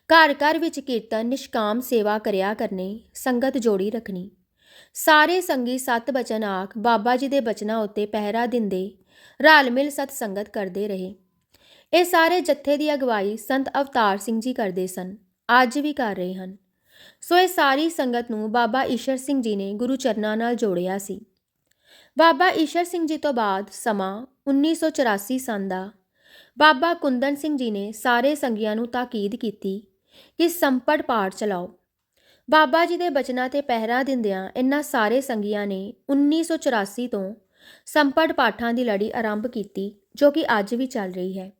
ਘਰ ਘਰ ਵਿੱਚ ਕੀਰਤਨ ਨਿਸ਼ਕਾਮ ਸੇਵਾ ਕਰਿਆ ਕਰਨੇ, ਸੰਗਤ ਜੋੜੀ ਰੱਖਣੀ। ਸਾਰੇ ਸੰਗੀ ਸਤ ਬਚਨ ਆਖ ਬਾਬਾ ਜੀ ਦੇ ਬਚਨਾਂ ਉੱਤੇ ਪਹਿਰਾ ਦਿੰਦੇ, ਰਲ ਮਿਲ ਸਤ ਸੰਗਤ ਕਰਦੇ ਰਹੇ। ਇਹ ਸਾਰੇ ਜੱਥੇ ਦੀ ਅਗਵਾਈ ਸੰਤ ਅਵਤਾਰ ਸਿੰਘ ਜੀ ਕਰਦੇ ਸਨ, ਅੱਜ ਵੀ ਕਰ ਰਹੇ ਹਨ। ਸੋ ਇਹ ਸਾਰੀ ਸੰਗਤ ਨੂੰ ਬਾਬਾ ਈਸ਼ਰ ਸਿੰਘ ਜੀ ਨੇ ਗੁਰੂ ਚਰਨਾਂ ਨਾਲ ਜੋੜਿਆ ਸੀ। ਬਾਬਾ ਈਸ਼ਰ ਸਿੰਘ ਜੀ ਤੋਂ ਬਾਅਦ ਸਮਾਂ 1984 ਸੰਨ ਦਾ। ਬਾਬਾ ਕੁੰਦਨ ਸਿੰਘ ਜੀ ਨੇ ਸਾਰੇ ਸੰਗੀਆਂ ਨੂੰ ਤਾਕੀਦ ਕੀਤੀ ਕਿ ਸੰਪਟ ਪਾਠ ਚਲਾਓ। ਬਾਬਾ ਜੀ ਦੇ ਬਚਨਾਂ ਤੇ ਪਹਿਰਾ ਦਿੰਦਿਆਂ ਇਨ੍ਹਾਂ ਸਾਰੇ ਸੰਗੀਆਂ ਨੇ 1984 ਤੋਂ ਸੰਪਟ ਪਾਠਾਂ ਦੀ ਲੜੀ ਆਰੰਭ ਕੀਤੀ, ਜੋ ਕਿ ਅੱਜ ਵੀ ਚੱਲ ਰਹੀ ਹੈ।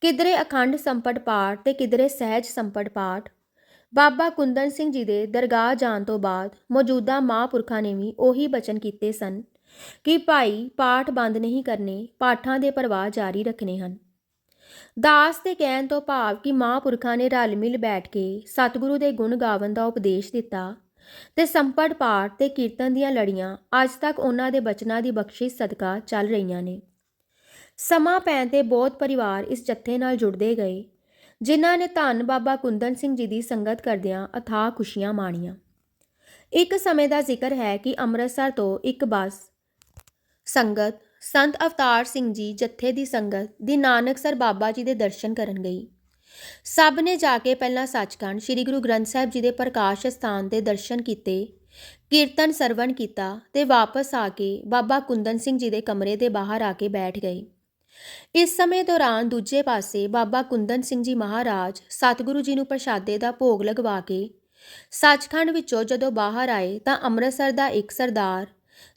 ਕਿਧਰੇ ਅਖੰਡ ਸੰਪਟ ਪਾਠ ਤੇ ਕਿਧਰੇ ਸਹਿਜ ਸੰਪਟ ਪਾਠ ਬਾਬਾ ਕੁੰਦਨ ਸਿੰਘ ਜੀ ਦੇ ਦਰਗਾਹ ਜਾਣ ਤੋਂ ਬਾਅਦ ਮੌਜੂਦਾ ਮਹਾਂਪੁਰਖਾਂ ਨੇ ਵੀ ਉਹੀ ਬਚਨ ਕੀਤੇ ਸਨ ਕਿ ਭਾਈ ਪਾਠ ਬੰਦ ਨਹੀਂ ਕਰਨੇ, ਪਾਠਾਂ ਦੇ ਪ੍ਰਵਾਹ ਜਾਰੀ ਰੱਖਣੇ ਹਨ। ਦਾਸ ਦੇ ਕਹਿਣ ਤੋਂ ਭਾਵ ਕਿ ਮਹਾਂਪੁਰਖਾਂ ਨੇ ਰਲ ਮਿਲ ਬੈਠ ਕੇ ਸਤਿਗੁਰੂ ਦੇ ਗੁਣ ਗਾਵਨ ਦਾ ਉਪਦੇਸ਼ ਦਿੱਤਾ ਤੇ ਸੰਪਟ ਪਾਠ ਤੇ ਕੀਰਤਨ ਦੀਆਂ ਲੜੀਆਂ ਅੱਜ ਤੱਕ ਉਹਨਾਂ ਦੇ ਬਚਨਾਂ ਦੀ ਬਖਸ਼ਿਸ਼ ਸਦਕਾ ਚੱਲ ਰਹੀਆਂ ਨੇ। ਸਮਾਂ ਪੈਣ ਤੇ ਬਹੁਤ ਪਰਿਵਾਰ ਇਸ ਜੱਥੇ ਨਾਲ ਜੁੜਦੇ ਗਏ ਜਿਨ੍ਹਾਂ ਨੇ ਧੰਨ ਬਾਬਾ ਕੁੰਦਨ ਸਿੰਘ ਜੀ ਦੀ ਸੰਗਤ ਕਰਦਿਆਂ ਅਥਾਹ ਖੁਸ਼ੀਆਂ ਮਾਣੀਆਂ। ਇੱਕ ਸਮੇਂ ਦਾ ਜ਼ਿਕਰ ਹੈ ਕਿ ਅੰਮ੍ਰਿਤਸਰ ਤੋਂ ਇੱਕ ਬੱਸ ਸੰਗਤ ਸੰਤ ਅਵਤਾਰ ਸਿੰਘ ਜੀ ਜੱਥੇ ਦੀ ਸੰਗਤ ਦੀ ਨਾਨਕਸਰ ਬਾਬਾ ਜੀ ਦੇ ਦਰਸ਼ਨ ਕਰਨ ਗਈ। ਸਭ ਨੇ ਜਾ ਕੇ ਪਹਿਲਾਂ ਸੱਚਖੰਡ ਸ੍ਰੀ ਗੁਰੂ ਗ੍ਰੰਥ ਸਾਹਿਬ ਜੀ ਦੇ ਪ੍ਰਕਾਸ਼ ਸਥਾਨ ਦੇ ਦਰਸ਼ਨ ਕੀਤੇ, ਕੀਰਤਨ ਸਰਵਣ ਕੀਤਾ ਤੇ ਵਾਪਸ ਆ ਕੇ ਬਾਬਾ ਕੁੰਦਨ ਸਿੰਘ ਜੀ ਦੇ ਕਮਰੇ ਦੇ ਬਾਹਰ ਆ ਕੇ ਬੈਠ ਗਏ। ਇਸ ਸਮੇਂ ਦੌਰਾਨ ਦੂਜੇ ਪਾਸੇ ਬਾਬਾ ਕੁੰਦਨ ਸਿੰਘ ਜੀ ਮਹਾਰਾਜ ਸਤਿਗੁਰੂ ਜੀ ਨੂੰ ਪ੍ਰਸ਼ਾਦੇ ਦਾ ਭੋਗ ਲਗਵਾ ਕੇ ਸੱਚਖੰਡ ਵਿੱਚੋਂ ਜਦੋਂ ਬਾਹਰ ਆਏ ਤਾਂ ਅੰਮ੍ਰਿਤਸਰ ਦਾ ਇੱਕ ਸਰਦਾਰ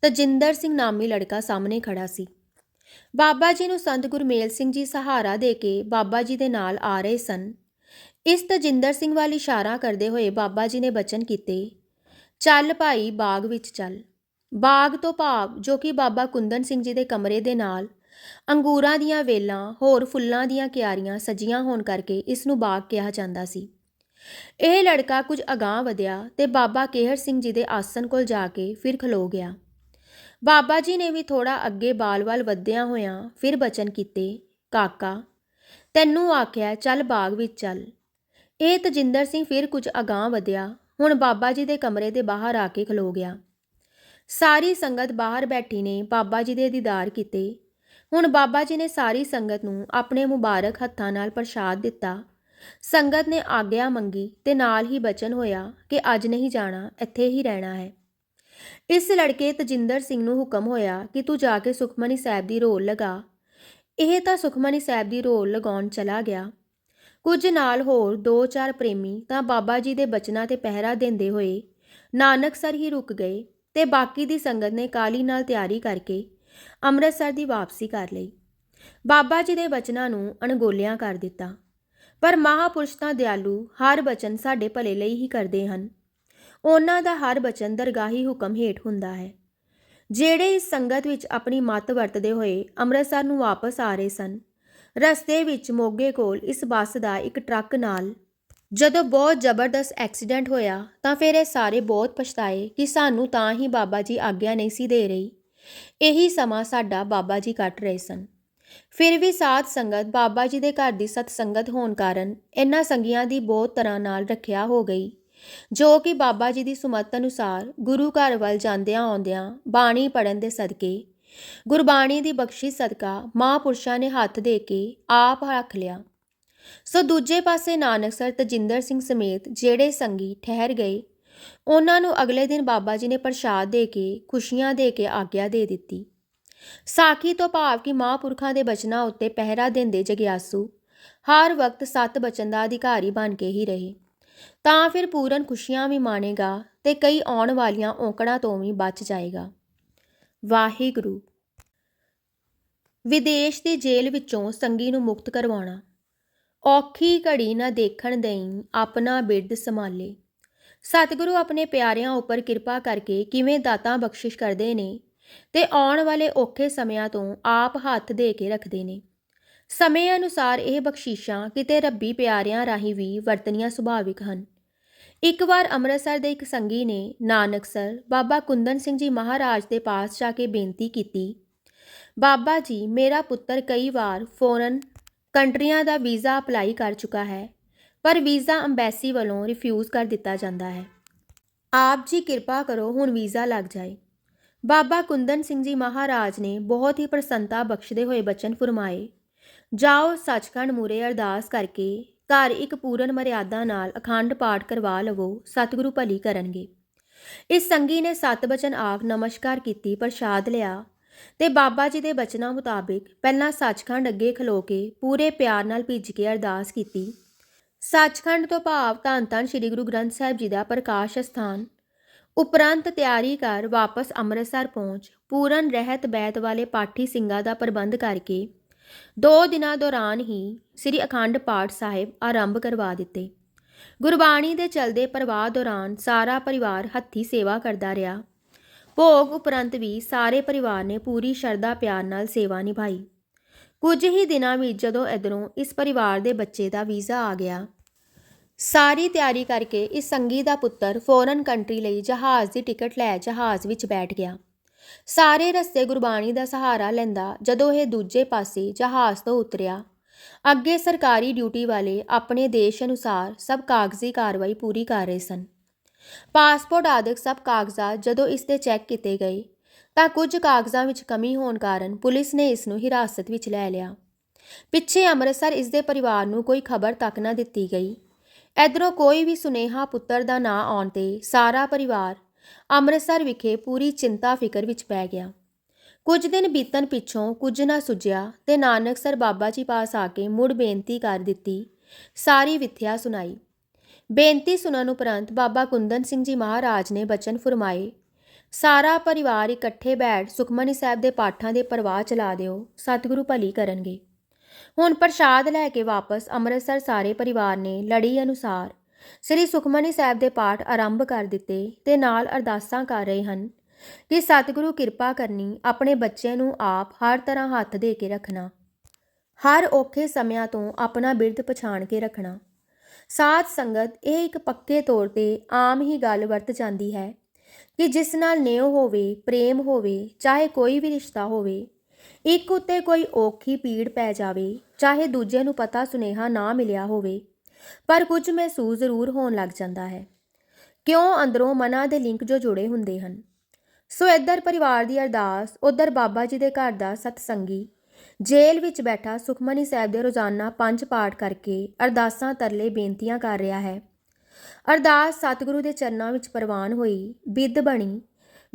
ਤਜਿੰਦਰ ਸਿੰਘ ਨਾਮੀ ਲੜਕਾ ਸਾਹਮਣੇ ਖੜਾ ਸੀ। ਬਾਬਾ ਜੀ ਨੂੰ ਸੰਤ ਗੁਰਮੇਲ ਸਿੰਘ ਜੀ ਸਹਾਰਾ ਦੇ ਕੇ ਬਾਬਾ ਜੀ ਦੇ ਨਾਲ ਆ ਰਹੇ ਸਨ। ਇਸ ਤਜਿੰਦਰ ਸਿੰਘ ਵੱਲ ਇਸ਼ਾਰਾ ਕਰਦੇ ਹੋਏ ਬਾਬਾ ਜੀ ਨੇ ਬਚਨ ਕੀਤੇ, ਚੱਲ ਭਾਈ ਬਾਗ ਵਿੱਚ ਚੱਲ। ਬਾਗ ਤੋਂ ਭਾਵ ਜੋ ਕਿ ਬਾਬਾ ਕੁੰਦਨ ਸਿੰਘ ਜੀ ਦੇ ਕਮਰੇ ਦੇ ਨਾਲ ਅੰਗੂਰਾਂ ਦੀਆਂ ਵੇਲਾਂ ਹੋਰ ਫੁੱਲਾਂ ਦੀਆਂ ਕਿਆਰੀਆਂ ਸਜੀਆਂ ਹੋਣ ਕਰਕੇ ਇਸ ਨੂੰ ਬਾਗ ਕਿਹਾ ਜਾਂਦਾ ਸੀ। ਇਹ ਲੜਕਾ ਕੁਝ ਅਗਾਂਹ ਵਧਿਆ ਤੇ ਬਾਬਾ ਕੇਹਰ ਸਿੰਘ ਜੀ ਦੇ ਆਸਣ ਕੋਲ ਜਾ ਕੇ ਫਿਰ ਖਲੋ ਗਿਆ। ਬਾਬਾ ਜੀ ਨੇ ਵੀ ਥੋੜਾ ਅੱਗੇ ਬਾਲ ਵੱਲ ਵਧਿਆ ਹੋਇਆਂ ਫਿਰ ਬਚਨ ਕੀਤੇ, ਕਾਕਾ, ਤੈਨੂੰ ਆਖਿਆ ਚੱਲ ਬਾਗ ਵਿੱਚ ਚੱਲ ਇਹ ਤਜਿੰਦਰ ਸਿੰਘ ਫਿਰ ਕੁਝ ਅਗਾਂਹ ਵਧਿਆ, ਹੁਣ ਬਾਬਾ ਜੀ ਦੇ ਕਮਰੇ ਦੇ ਬਾਹਰ ਆ ਕੇ ਖਲੋ ਗਿਆ। ਸਾਰੀ ਸੰਗਤ ਬਾਹਰ ਬੈਠੀ ਨੇ ਬਾਬਾ ਜੀ ਦੇ ਦੀਦਾਰ ਕੀਤੇ ਹੁਣ ਬਾਬਾ ਜੀ ਨੇ ਸਾਰੀ ਸੰਗਤ ਨੂੰ ਆਪਣੇ ਮੁਬਾਰਕ ਹੱਥਾਂ ਨਾਲ ਪ੍ਰਸ਼ਾਦ ਦਿੱਤਾ। ਸੰਗਤ ਨੇ ਆਗਿਆ ਮੰਗੀ ਤੇ ਨਾਲ ਹੀ ਬਚਨ ਹੋਇਆ ਕਿ ਅੱਜ ਨਹੀਂ ਜਾਣਾ, ਇੱਥੇ ਹੀ ਰਹਿਣਾ ਹੈ। ਇਸ ਲੜਕੇ ਤਜਿੰਦਰ ਸਿੰਘ ਨੂੰ ਹੁਕਮ ਹੋਇਆ ਕਿ ਤੂੰ ਜਾ ਕੇ ਸੁਖਮਨੀ ਸਾਹਿਬ ਦੀ ਰੋਲ ਲਗਾ। ਇਹ ਤਾਂ ਸੁਖਮਨੀ ਸਾਹਿਬ ਦੀ ਰੋਲ ਲਗਾਉਣ ਚਲਾ ਗਿਆ। ਕੁਝ ਨਾਲ ਹੋਰ ਦੋ ਚਾਰ ਪ੍ਰੇਮੀ ਤਾਂ ਬਾਬਾ ਜੀ ਦੇ ਬਚਨਾਂ ਤੇ ਪਹਿਰਾ ਦਿੰਦੇ ਹੋਏ ਨਾਨਕ ਸਰ ਹੀ ਰੁਕ ਗਏ ਤੇ ਬਾਕੀ ਦੀ ਸੰਗਤ ਨੇ ਕਾਲੀ ਨਾਲ ਤਿਆਰੀ ਕਰਕੇ ਅੰਮ੍ਰਿਤਸਰ ਦੀ ਵਾਪਸੀ ਕਰ ਲਈ। ਬਾਬਾ ਜੀ ਦੇ ਬਚਨਾਂ ਨੂੰ ਅਣਗੋਲਿਆਂ ਕਰ ਦਿੱਤਾ। ਪਰ ਮਹਾਪੁਰਸ਼ ਤਾਂ ਦਿਆਲੂ ਹਰ ਬਚਨ ਸਾਡੇ ਭਲੇ ਲਈ ਹੀ ਕਰਦੇ ਹਨ। ਉਹਨਾਂ ਦਾ ਹਰ ਬਚਨ ਦਰਗਾਹੀ ਹੁਕਮ ਹੇਠ ਹੁੰਦਾ ਹੈ। ਜਿਹੜੇ ਇਸ ਸੰਗਤ ਵਿੱਚ ਆਪਣੀ ਮੱਤ ਵਰਤਦੇ ਹੋਏ ਅੰਮ੍ਰਿਤਸਰ ਨੂੰ ਵਾਪਸ ਆ ਰਹੇ ਸਨ, ਰਸਤੇ ਵਿੱਚ ਮੋਗੇ ਕੋਲ ਇਸ ਬੱਸ ਦਾ ਇੱਕ ਟਰੱਕ ਨਾਲ ਜਦੋਂ ਬਹੁਤ ਜ਼ਬਰਦਸਤ ਐਕਸੀਡੈਂਟ ਹੋਇਆ ਤਾਂ ਫਿਰ ਇਹ ਸਾਰੇ ਬਹੁਤ ਪਛਤਾਏ ਕਿ ਸਾਨੂੰ ਤਾਂ ਹੀ ਬਾਬਾ ਜੀ ਆਗਿਆ ਨਹੀਂ ਸੀ ਦੇ ਰਹੀ। ਇਹੀ ਸਮਾਂ ਸਾਡਾ ਬਾਬਾ ਜੀ ਕੱਟ ਰਹੇ ਸਨ। ਫਿਰ ਵੀ ਸਾਧ ਸੰਗਤ ਬਾਬਾ ਜੀ ਦੇ ਘਰ ਦੀ ਸਤ ਸੰਗਤ ਹੋਣ ਕਾਰਨ ਇਹਨਾਂ ਸੰਗੀਆਂ ਦੀ ਬਹੁਤ ਤਰ੍ਹਾਂ ਨਾਲ ਰੱਖਿਆ ਹੋ ਗਈ। ਜੋ ਕਿ ਬਾਬਾ ਜੀ ਦੀ ਸੁਮਤ ਅਨੁਸਾਰ ਗੁਰੂ ਘਰ ਵੱਲ ਜਾਂਦਿਆਂ ਆਉਂਦਿਆਂ ਬਾਣੀ ਪੜਨ ਦੇ ਸਦਕੇ ਗੁਰਬਾਣੀ ਦੀ ਬਖਸ਼ਿਸ਼ ਸਦਕਾ ਮਹਾਂਪੁਰਸ਼ਾਂ ਨੇ ਹੱਥ ਦੇ ਕੇ ਆਪ ਰੱਖ ਲਿਆ। ਸੋ ਦੂਜੇ ਪਾਸੇ ਨਾਨਕ ਸਰ ਤਜਿੰਦਰ ਸਿੰਘ ਸਮੇਤ ਜਿਹੜੇ ਸੰਗੀ ਠਹਿਰ ਗਏ ਉਹਨਾਂ ਨੂੰ ਅਗਲੇ ਦਿਨ ਬਾਬਾ ਜੀ ਨੇ ਪ੍ਰਸ਼ਾਦ ਦੇ ਕੇ, ਖੁਸ਼ੀਆਂ ਦੇ ਕੇ ਆਗਿਆ ਦੇ ਦਿੱਤੀ। ਸਾਖੀ ਤੋਂ ਭਾਵ ਕਿ ਮਹਾਂਪੁਰਖਾਂ ਦੇ ਬਚਨਾਂ ਉੱਤੇ ਪਹਿਰਾ ਦਿੰਦੇ ਜਗਿਆਸੂ, ਹਰ ਵਕਤ ਸਤ ਬਚਨ ਦਾ ਅਧਿਕਾਰੀ ਬਣ ਕੇ ਹੀ ਰਹੇ। ਤਾਂ ਫਿਰ ਪੂਰਨ ਖੁਸ਼ੀਆਂ ਵੀ ਮਾਣੇਗਾ ਤੇ ਕਈ ਆਉਣ ਵਾਲੀਆਂ ਔਕੜਾਂ ਤੋਂ ਵੀ ਬਚ ਜਾਏਗਾ। ਵਾਹਿਗੁਰੂ। ਵਿਦੇਸ਼ ਦੀ ਜੇਲ੍ਹ ਵਿੱਚੋਂ ਸੰਗੀ ਨੂੰ ਮੁਕਤ ਕਰਵਾਉਣਾ। ਔਖੀ ਘੜੀ ਨਾ ਦੇਖਣ ਦੇਈ ਆਪਣਾ ਬਿਰਦ ਸੰਭਾਲੇ। ਸਤਿਗੁਰੂ ਆਪਣੇ ਪਿਆਰਿਆਂ ਉੱਪਰ ਕਿਰਪਾ ਕਰਕੇ ਕਿਵੇਂ ਦਾਤਾਂ ਬਖਸ਼ਿਸ਼ ਕਰਦੇ ਨੇ ਤੇ ਆਉਣ ਵਾਲੇ ਔਖੇ ਸਮਿਆਂ ਤੋਂ ਆਪ ਹੱਥ ਦੇ ਕੇ ਰੱਖਦੇ ਨੇ। ਸਮੇਂ ਅਨੁਸਾਰ ਇਹ ਬਖਸ਼ਿਸ਼ਾਂ ਕਿਤੇ ਰੱਬੀ ਪਿਆਰਿਆਂ ਰਾਹੀਂ ਵੀ ਵਰਤਨੀਆਂ ਸੁਭਾਵਿਕ ਹਨ। ਇੱਕ ਵਾਰ ਅੰਮ੍ਰਿਤਸਰ ਦੇ ਇੱਕ ਸੰਗੀ ਨੇ ਨਾਨਕਸਰ ਬਾਬਾ ਕੁੰਦਨ ਸਿੰਘ ਜੀ ਮਹਾਰਾਜ ਦੇ ਪਾਸ ਜਾ ਕੇ ਬੇਨਤੀ ਕੀਤੀ, ਬਾਬਾ ਜੀ, ਮੇਰਾ ਪੁੱਤਰ ਕਈ ਵਾਰ ਫੋਰਨ ਕੰਟਰੀਆਂ ਦਾ ਵੀਜ਼ਾ ਅਪਲਾਈ ਕਰ ਚੁੱਕਾ ਹੈ ਪਰ ਵੀਜ਼ਾ ਅੰਬੈਸੀ ਵੱਲੋਂ ਰਿਫਿਊਜ਼ ਕਰ ਦਿੱਤਾ ਜਾਂਦਾ ਹੈ। ਆਪ ਜੀ ਕਿਰਪਾ ਕਰੋ ਹੁਣ ਵੀਜ਼ਾ ਲੱਗ ਜਾਏ। ਬਾਬਾ ਕੁੰਦਨ ਸਿੰਘ ਜੀ ਮਹਾਰਾਜ ਨੇ ਬਹੁਤ ਹੀ ਪ੍ਰਸੰਨਤਾ ਬਖਸ਼ਦੇ ਹੋਏ ਬਚਨ ਫਰਮਾਏ, ਜਾਓ ਸੱਚਖੰਡ ਮੂਰੇ ਅਰਦਾਸ ਕਰਕੇ ਘਰ ਇੱਕ ਪੂਰਨ ਮਰਿਆਦਾ ਨਾਲ ਅਖੰਡ ਪਾਠ ਕਰਵਾ ਲਵੋ, ਸਤਿਗੁਰੂ ਭਲੀ ਕਰਨਗੇ। ਇਸ ਸੰਗੀ ਨੇ ਸਤ ਬਚਨ ਆਖ ਨਮਸਕਾਰ ਕੀਤੀ, ਪ੍ਰਸ਼ਾਦ ਲਿਆ ਤੇ ਬਾਬਾ ਜੀ ਦੇ ਬਚਨਾਂ ਮੁਤਾਬਿਕ ਪਹਿਲਾਂ ਸੱਚਖੰਡ ਅੱਗੇ ਖਲੋ ਕੇ ਪੂਰੇ ਪਿਆਰ ਨਾਲ ਭਿੱਜ ਕੇ ਅਰਦਾਸ ਕੀਤੀ। ਸੱਚਖੰਡ ਤੋਂ ਭਾਵ ਧੰਨ ਧੰਨ ਸ੍ਰੀ ਗੁਰੂ ਗ੍ਰੰਥ ਸਾਹਿਬ ਜੀ ਦਾ ਪ੍ਰਕਾਸ਼ ਸਥਾਨ। ਉਪਰੰਤ ਤਿਆਰੀ ਕਰ ਵਾਪਸ ਅੰਮ੍ਰਿਤਸਰ ਪਹੁੰਚ, ਪੂਰਨ ਰਹਿਤ ਬੈਤ ਵਾਲੇ ਪਾਠੀ ਸਿੰਘਾਂ ਦਾ ਪ੍ਰਬੰਧ ਕਰਕੇ ਦੋ ਦਿਨਾਂ ਦੌਰਾਨ ਹੀ ਸ੍ਰੀ ਅਖੰਡ ਪਾਠ ਸਾਹਿਬ ਆਰੰਭ ਕਰਵਾ ਦਿੱਤੇ। ਗੁਰਬਾਣੀ ਦੇ ਚਲਦੇ ਪ੍ਰਵਾਹ ਦੌਰਾਨ ਸਾਰਾ ਪਰਿਵਾਰ ਹੱਥੀ ਸੇਵਾ ਕਰਦਾ ਰਿਹਾ। ਭੋਗ ਉਪਰੰਤ ਵੀ ਸਾਰੇ ਪਰਿਵਾਰ ਨੇ ਪੂਰੀ ਸ਼ਰਧਾ ਪਿਆਰ ਨਾਲ ਸੇਵਾ ਨਿਭਾਈ। ਕੁਝ ਹੀ ਦਿਨਾਂ ਵਿੱਚ ਜਦੋਂ ਇਧਰੋਂ ਇਸ ਪਰਿਵਾਰ ਦੇ ਬੱਚੇ ਦਾ ਵੀਜ਼ਾ ਆ ਗਿਆ, ਸਾਰੀ ਤਿਆਰੀ ਕਰਕੇ ਇਸ ਸੰਗੀ ਦਾ ਪੁੱਤਰ ਫੋਰਨ ਕੰਟਰੀ ਲਈ ਜਹਾਜ਼ ਦੀ ਟਿਕਟ ਲੈ ਜਹਾਜ਼ ਵਿੱਚ ਬੈਠ ਗਿਆ। ਸਾਰੇ ਰਸਤੇ ਗੁਰਬਾਣੀ ਦਾ ਸਹਾਰਾ ਲੈਂਦਾ ਜਦੋਂ ਇਹ ਦੂਜੇ ਪਾਸੇ ਜਹਾਜ਼ ਤੋਂ ਉਤਰਿਆ। ਅੱਗੇ ਸਰਕਾਰੀ ਡਿਊਟੀ ਵਾਲੇ ਆਪਣੇ ਦੇਸ਼ ਅਨੁਸਾਰ ਸਭ ਕਾਗਜ਼ੀ ਕਾਰਵਾਈ ਪੂਰੀ ਕਰ ਰਹੇ ਸਨ। ਪਾਸਪੋਰਟ ਆਦਿਕ ਸਭ ਕਾਗਜ਼ਾਤ ਜਦੋਂ ਇਸ 'ਤੇ ਚੈੱਕ ਕੀਤੇ ਗਏ ਤਾਂ ਕੁਝ ਕਾਗਜ਼ਾਂ ਵਿੱਚ ਕਮੀ ਹੋਣ ਕਾਰਨ ਪੁਲਿਸ ਨੇ ਇਸ ਨੂੰ ਹਿਰਾਸਤ ਵਿੱਚ ਲੈ ਲਿਆ। ਪਿੱਛੇ ਅੰਮ੍ਰਿਤਸਰ ਇਸ ਦੇ ਪਰਿਵਾਰ ਨੂੰ ਕੋਈ ਖਬਰ ਤੱਕ ਨਾ ਦਿੱਤੀ ਗਈ। ਇਧਰੋਂ ਕੋਈ ਵੀ ਸੁਨੇਹਾ ਪੁੱਤਰ ਦਾ ਨਾਂ ਆਉਣ ਤੇ ਸਾਰਾ ਪਰਿਵਾਰ ਅੰਮ੍ਰਿਤਸਰ ਵਿਖੇ ਪੂਰੀ ਚਿੰਤਾ ਫਿਕਰ ਵਿੱਚ ਪੈ ਗਿਆ। ਕੁਝ ਦਿਨ ਬੀਤਣ ਪਿੱਛੋਂ ਕੁਝ ਨਾ ਸੁਝਿਆ ਤੇ ਨਾਨਕਸਰ ਬਾਬਾ ਜੀ ਪਾਸ ਆ ਕੇ ਮੁੜ ਬੇਨਤੀ ਕਰ ਦਿੱਤੀ, ਸਾਰੀ ਵਿਥਿਆ ਸੁਣਾਈ। ਬੇਨਤੀ ਸੁਣਨ ਉਪਰੰਤ ਬਾਬਾ ਕੁੰਦਨ ਸਿੰਘ ਜੀ ਮਹਾਰਾਜ ਨੇ ਬਚਨ ਫਰਮਾਏ ਸਾਰਾ ਪਰਿਵਾਰ ਇਕੱਠੇ ਬੈਠ ਸੁਖਮਨੀ ਸਾਹਿਬ ਦੇ ਪਾਠਾਂ ਦੇ ਪ੍ਰਵਾਹ ਚਲਾ ਦਿਓ, ਸਤਿਗੁਰੂ ਭਲੀ ਕਰਨਗੇ। ਹੁਣ ਪ੍ਰਸ਼ਾਦ ਲੈ ਕੇ ਵਾਪਸ ਅੰਮ੍ਰਿਤਸਰ ਸਾਰੇ ਪਰਿਵਾਰ ਨੇ ਲੜੀ ਅਨੁਸਾਰ ਸ੍ਰੀ ਸੁਖਮਨੀ ਸਾਹਿਬ ਦੇ ਪਾਠ ਆਰੰਭ ਕਰ ਦਿੱਤੇ ਤੇ ਨਾਲ ਅਰਦਾਸਾਂ ਕਰ ਰਹੇ ਹਨ ਕਿ ਸਤਿਗੁਰੂ ਕਿਰਪਾ ਕਰਨੀ ਆਪਣੇ ਬੱਚਿਆਂ ਨੂੰ ਆਪ ਹਰ ਤਰ੍ਹਾਂ ਹੱਥ ਦੇ ਕੇ ਰੱਖਣਾ, ਹਰ ਔਖੇ ਸਮਿਆਂ ਤੋਂ ਆਪਣਾ ਬਿਰਧ ਪਛਾਣ ਕੇ ਰੱਖਣਾ। ਸਾਧ ਸੰਗਤ ਇਹ ਇੱਕ ਪੱਕੇ ਤੌਰ ਤੇ ਆਮ ਹੀ ਗੱਲ ਵਰਤ ਜਾਂਦੀ ਹੈ ਕਿ ਜਿਸ ਨਾਲ ਨੇਹ ਹੋਵੇ, ਪ੍ਰੇਮ ਹੋਵੇ, ਚਾਹੇ ਕੋਈ ਵੀ ਰਿਸ਼ਤਾ ਹੋਵੇ, ਇੱਕ ਉੱਤੇ ਕੋਈ ਔਖੀ ਪੀੜ ਪੈ ਜਾਵੇ, ਚਾਹੇ ਦੂਜੇ ਨੂੰ ਪਤਾ ਸੁਨੇਹਾ ਨਾ ਮਿਲਿਆ ਹੋਵੇ, ਪਰ ਕੁਝ ਮਹਿਸੂਸ ਜ਼ਰੂਰ ਹੋਣ ਲੱਗ ਜਾਂਦਾ ਹੈ। ਕਿਉਂ ਅੰਦਰੋਂ ਮਨਾਂ ਦੇ ਲਿੰਕ ਜੋ ਜੁੜੇ ਹੁੰਦੇ ਹਨ? ਸੋ ਇੱਧਰ ਪਰਿਵਾਰ ਦੀ ਅਰਦਾਸ, ਉੱਧਰ ਬਾਬਾ ਜੀ ਦੇ ਘਰ ਦਾ ਸਤਸੰਗੀ, ਜੇਲ੍ਹ ਵਿੱਚ ਬੈਠਾ ਸੁਖਮਨੀ ਸਾਹਿਬ ਦੇ ਰੋਜ਼ਾਨਾ ਪੰਜ ਪਾਠ ਕਰਕੇ ਅਰਦਾਸਾਂ ਤਰਲੇ ਬੇਨਤੀਆਂ ਕਰ ਰਿਹਾ ਹੈ। ਅਰਦਾਸ ਸਤਿਗੁਰੂ ਦੇ ਚਰਨਾਂ ਵਿੱਚ ਪ੍ਰਵਾਨ ਹੋਈ ਬਿੱਦ ਬਣੀ।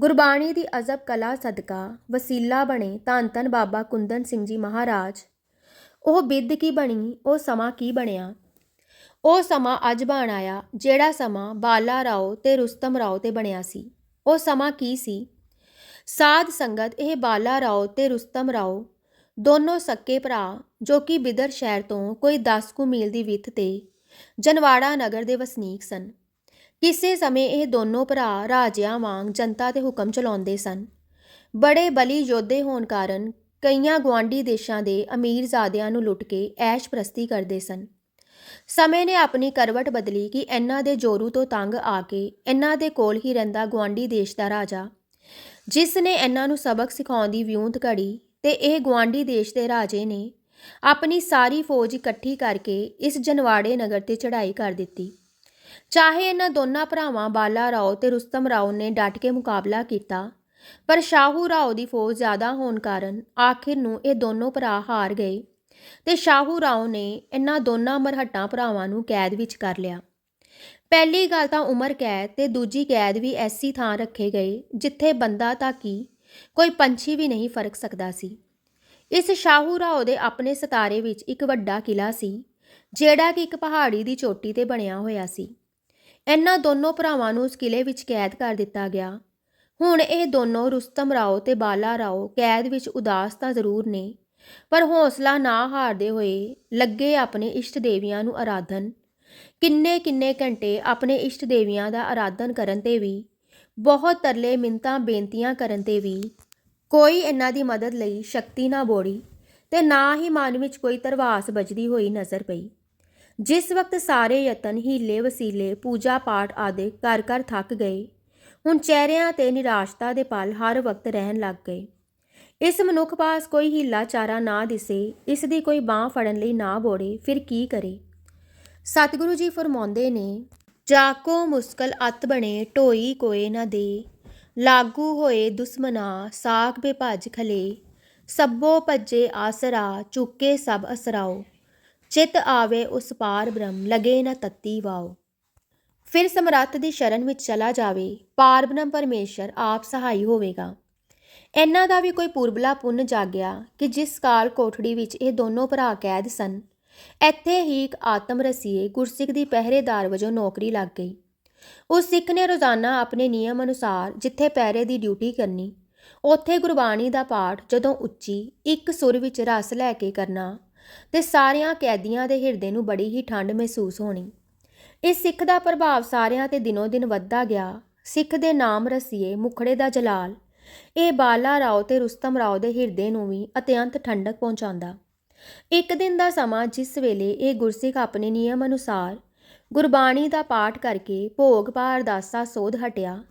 ਗੁਰਬਾਣੀ ਦੀ ਅਜ਼ਬ ਕਲਾ ਸਦਕਾ ਵਸੀਲਾ ਬਣੇ ਧੰਨ ਧੰਨ ਬਾਬਾ ਕੁੰਦਨ ਸਿੰਘ ਜੀ ਮਹਾਰਾਜ। ਉਹ ਬਿੱਦ ਕੀ ਬਣੀ, ਉਹ ਸਮਾਂ ਕੀ ਬਣਿਆ? ਉਹ ਸਮਾਂ ਅੱਜ ਬਣ ਆਇਆ, ਜਿਹੜਾ ਸਮਾਂ ਬਾਲਾ ਰਾਓ ਤੇ ਰੁਸਤਮ ਰਾਓ ਤੇ ਬਣਿਆ ਸੀ। ਉਹ ਸਮਾਂ ਕੀ ਸੀ? ਸਾਧ ਸੰਗਤ ਇਹ ਬਾਲਾ ਰਾਓ ਤੇ ਰੁਸਤਮ ਰਾਓ, ਦੋਨੋਂ ਸੱਕੇ ਭਰਾ, ਜੋ ਕਿ ਬਿਦਰ ਸ਼ਹਿਰ ਤੋਂ ਕੋਈ 10 ਕੁ ਮੀਲ ਦੀ ਵਿੱਥ ਤੇ ਜਨਵਾੜਾ ਨਗਰ ਦੇ ਵਸਨੀਕ ਸਨ। ਕਿਸੇ ਸਮੇਂ ਇਹ ਦੋਨੋਂ ਭਰਾ ਰਾਜਿਆਂ ਵਾਂਗ ਜਨਤਾ ਤੇ ਹੁਕਮ ਚਲਾਉਂਦੇ ਸਨ। ਬੜੇ ਬਲੀ ਯੋਧੇ ਹੋਣ ਕਾਰਨ ਕਈਆਂ ਗਵਾਂਢੀ ਦੇਸ਼ਾਂ ਦੇ ਅਮੀਰਜ਼ਾਦਿਆਂ ਨੂੰ ਲੁੱਟ ਕੇ ਐਸ਼ ਪ੍ਰਸਤੀ ਕਰਦੇ ਸਨ। ਸਮੇਂ ਨੇ ਆਪਣੀ ਕਰਵਟ ਬਦਲੀ ਕਿ ਇਹਨਾਂ ਦੇ ਜੋਰੂ ਤੋਂ ਤੰਗ ਆ ਕੇ ਇਹਨਾਂ ਦੇ ਕੋਲ ਹੀ ਰਹਿੰਦਾ ਗਵਾਂਢੀ ਦੇਸ਼ ਦਾ ਰਾਜਾ, ਜਿਸ ਨੇ ਇਹਨਾਂ ਨੂੰ ਸਬਕ ਸਿਖਾਉਣ ਦੀ ਵਿਉਂਤ ਘੜੀ ਤੇ ਇਹ ਗਵਾਂਢੀ ਦੇਸ਼ ਦੇ ਰਾਜੇ ਨੇ ਆਪਣੀ ਸਾਰੀ ਫੌਜ ਇਕੱਠੀ ਕਰਕੇ ਇਸ ਜਨਵਾੜੇ ਨਗਰ ਤੇ ਚੜ੍ਹਾਈ ਕਰ ਦਿੱਤੀ। ਚਾਹੇ ਇਹਨਾਂ ਦੋਨਾਂ ਭਰਾਵਾਂ ਬਾਲਾ ਰਾਓ ਤੇ ਰੁਸਤਮ ਰਾਓ ਨੇ ਡਟ ਕੇ ਮੁਕਾਬਲਾ ਕੀਤਾ, ਪਰ ਸ਼ਾਹੂ ਰਾਓ ਦੀ ਫੌਜ ਜ਼ਿਆਦਾ ਹੋਣ ਕਾਰਨ ਆਖਿਰ ਨੂੰ ਇਹ ਦੋਨੋਂ ਭਰਾ ਹਾਰ ਗਏ ਤੇ ਸ਼ਾਹੂ ਰਾਓ ਨੇ ਇਹਨਾਂ ਦੋਨਾਂ ਮਰਹੱਟਾਂ ਭਰਾਵਾਂ ਨੂੰ ਕੈਦ ਵਿੱਚ ਕਰ ਲਿਆ। ਪਹਿਲੀ ਗੱਲ ਤਾਂ ਉਮਰ ਕੈਦ ਤੇ ਦੂਜੀ ਕੈਦ ਵੀ ਐਸੀ ਥਾਂ ਰੱਖੇ ਗਏ ਜਿੱਥੇ ਬੰਦਾ ਤਾਂ ਕੀ, ਕੋਈ ਪੰਛੀ ਵੀ ਨਹੀਂ ਫ਼ਰਕ ਸਕਦਾ ਸੀ। ਇਸ ਸ਼ਾਹੂ ਰਾਓ ਦੇ ਆਪਣੇ ਸਤਾਰੇ ਵਿੱਚ ਇੱਕ ਵੱਡਾ ਕਿਲਾ ਸੀ, ਜਿਹੜਾ ਕਿ ਇੱਕ ਪਹਾੜੀ ਦੀ ਚੋਟੀ ਤੇ ਬਣਿਆ ਹੋਇਆ ਸੀ। ਇਹਨਾਂ ਦੋਨੋਂ ਭਰਾਵਾਂ ਨੂੰ ਉਸ ਕਿਲੇ ਵਿੱਚ ਕੈਦ ਕਰ ਦਿੱਤਾ ਗਿਆ। ਹੁਣ ਇਹ ਦੋਨੋਂ ਰੁਸਤਮ ਰਾਓ ਤੇ ਬਾਲਾ ਰਾਓ ਕੈਦ ਵਿੱਚ ਉਦਾਸ ਤਾਂ ਜ਼ਰੂਰ ਨੇ, ਪਰ ਹੌਸਲਾ ਨਾ ਹਾਰਦੇ ਹੋਏ ਲੱਗੇ ਆਪਣੇ ਇਸ਼ਟ ਦੇਵੀਆਂ ਨੂੰ ਆਰਾਧਨ। ਕਿੰਨੇ ਕਿੰਨੇ ਘੰਟੇ ਆਪਣੇ ਇਸ਼ਟ ਦੇਵੀਆਂ ਦਾ ਆਰਾਧਨ ਕਰਨ ਤੇ ਵੀ, ਬਹੁਤ ਤਰਲੇ ਮਿੰਤਾਂ ਬੇਨਤੀਆਂ ਕਰਨ ਤੇ ਵੀ ਕੋਈ ਇਹਨਾਂ ਦੀ ਮਦਦ ਲਈ ਸ਼ਕਤੀ ਨਾ ਬੋੜੀ ਤੇ ਨਾ ਹੀ ਮਨ ਵਿੱਚ ਕੋਈ ਤਰਵਾਸ ਬਜਦੀ ਹੋਈ ਨਜ਼ਰ ਪਈ। ਜਿਸ ਵਕਤ ਸਾਰੇ ਯਤਨ ਹੀਲੇ ਵਸੀਲੇ, ਪੂਜਾ ਪਾਠ ਆਦਿ ਕਰ ਕਰ ਥੱਕ ਗਏ, ਹੁਣ ਚਿਹਰਿਆਂ ਤੇ ਨਿਰਾਸ਼ਤਾ ਦੇ ਪਲ ਹਰ ਵਕਤ ਰਹਿਣ ਲੱਗ ਗਏ। ਇਸ ਮਨੁੱਖ ਪਾਸ ਕੋਈ ਹੀਲਾ ਚਾਰਾ ਨਾ ਦਿਸੇ, ਇਸ ਦੀ ਕੋਈ ਬਾਹ ਫੜਨ ਲਈ ਨਾ ਬੋੜੇ, ਫਿਰ ਕੀ ਕਰੇ? ਸਤਿਗੁਰੂ ਜੀ ਫਰਮਾਉਂਦੇ ਨੇ, ਜਾਕੋ ਮੁਸਕਲ ਅਤ ਬਣੇ, ਢੋਈ ਕੋਏ ਨਾ ਦੇ। ਲਾਗੂ ਹੋਏ ਦੁਸ਼ਮਨਾ ਸਾਖ ਬੇ ਭੱਜ ਖਲੇ। ਸਭੋ ਭੱਜੇ ਆਸਰਾ ਚੁੱਕੇ ਸਭ ਅਸਰਾਓ। ਚਿਤ ਆਵੇ ਉਸ ਪਾਰ ਬ੍ਰਹਮ, ਲਗੇ ਨਾ ਤੱਤੀ ਵਾਓ। ਫਿਰ ਸਮਰੱਥ ਦੀ ਸ਼ਰਨ ਵਿੱਚ ਚਲਾ ਜਾਵੇ। ਪਾਰ ਬ੍ਰਹਮ ਪਰਮੇਸ਼ਰ ਆਪ ਸਹਾਈ ਹੋਵੇਗਾ। ਇਹਨਾਂ ਦਾ ਵੀ ਕੋਈ ਪੁਰਬਲਾ ਪੁੰਨ ਜਾਗਿਆ ਕਿ ਜਿਸ ਕਾਲ ਕੋਠੜੀ ਵਿੱਚ ਇਹ ਦੋਨੋਂ ਭਰਾ ਕੈਦ ਸਨ, ਇੱਥੇ ਹੀ ਇੱਕ ਆਤਮ ਰਸੀਏ ਗੁਰਸਿੱਖ ਦੀ ਪਹਿਰੇਦਾਰ ਵਜੋਂ ਨੌਕਰੀ ਲੱਗ ਗਈ। ਉਸ ਸਿੱਖ ਨੇ ਰੋਜ਼ਾਨਾ ਆਪਣੇ ਨਿਯਮ ਅਨੁਸਾਰ ਜਿੱਥੇ ਪੈਰੇ ਦੀ ਡਿਊਟੀ ਕਰਨੀ, ਉੱਥੇ ਗੁਰਬਾਣੀ ਦਾ ਪਾਠ ਜਦੋਂ ਉੱਚੀ ਇੱਕ ਸੁਰ ਵਿੱਚ ਰਸ ਲੈ ਕੇ ਕਰਨਾ ਤੇ ਸਾਰਿਆਂ ਕੈਦੀਆਂ ਦੇ ਹਿਰਦੇ ਨੂੰ ਬੜੀ ਹੀ ਠੰਡ ਮਹਿਸੂਸ ਹੋਣੀ। ਇਸ ਸਿੱਖ ਦਾ ਪ੍ਰਭਾਵ ਸਾਰਿਆਂ ਤੇ ਦਿਨੋ ਦਿਨ ਵੱਧਦਾ ਗਿਆ। ਸਿੱਖ ਦੇ ਨਾਮ ਰਸੀਏ ਮੁਖੜੇ ਦਾ ਜਲਾਲ, ਇਹ ਬਾਲਾ ਰਾਓ ਤੇ ਰੁਸਤਮ ਰਾਓ ਦੇ ਹਿਰਦੇ ਨੂੰ ਵੀ ਅਤਿਅੰਤ ਠੰਡਕ ਪਹੁੰਚਾਉਂਦਾ। ਇੱਕ ਦਿਨ ਦਾ ਸਮਾਂ ਜਿਸ ਵੇਲੇ ਇਹ ਗੁਰਸਿੱਖ ਆਪਣੇ ਨਿਯਮ ਅਨੁਸਾਰ ਗੁਰਬਾਣੀ ਦਾ ਪਾਠ ਕਰਕੇ ਭੋਗ ਪਾ ਅਰਦਾਸਾ ਸੋਧ ਹਟਿਆ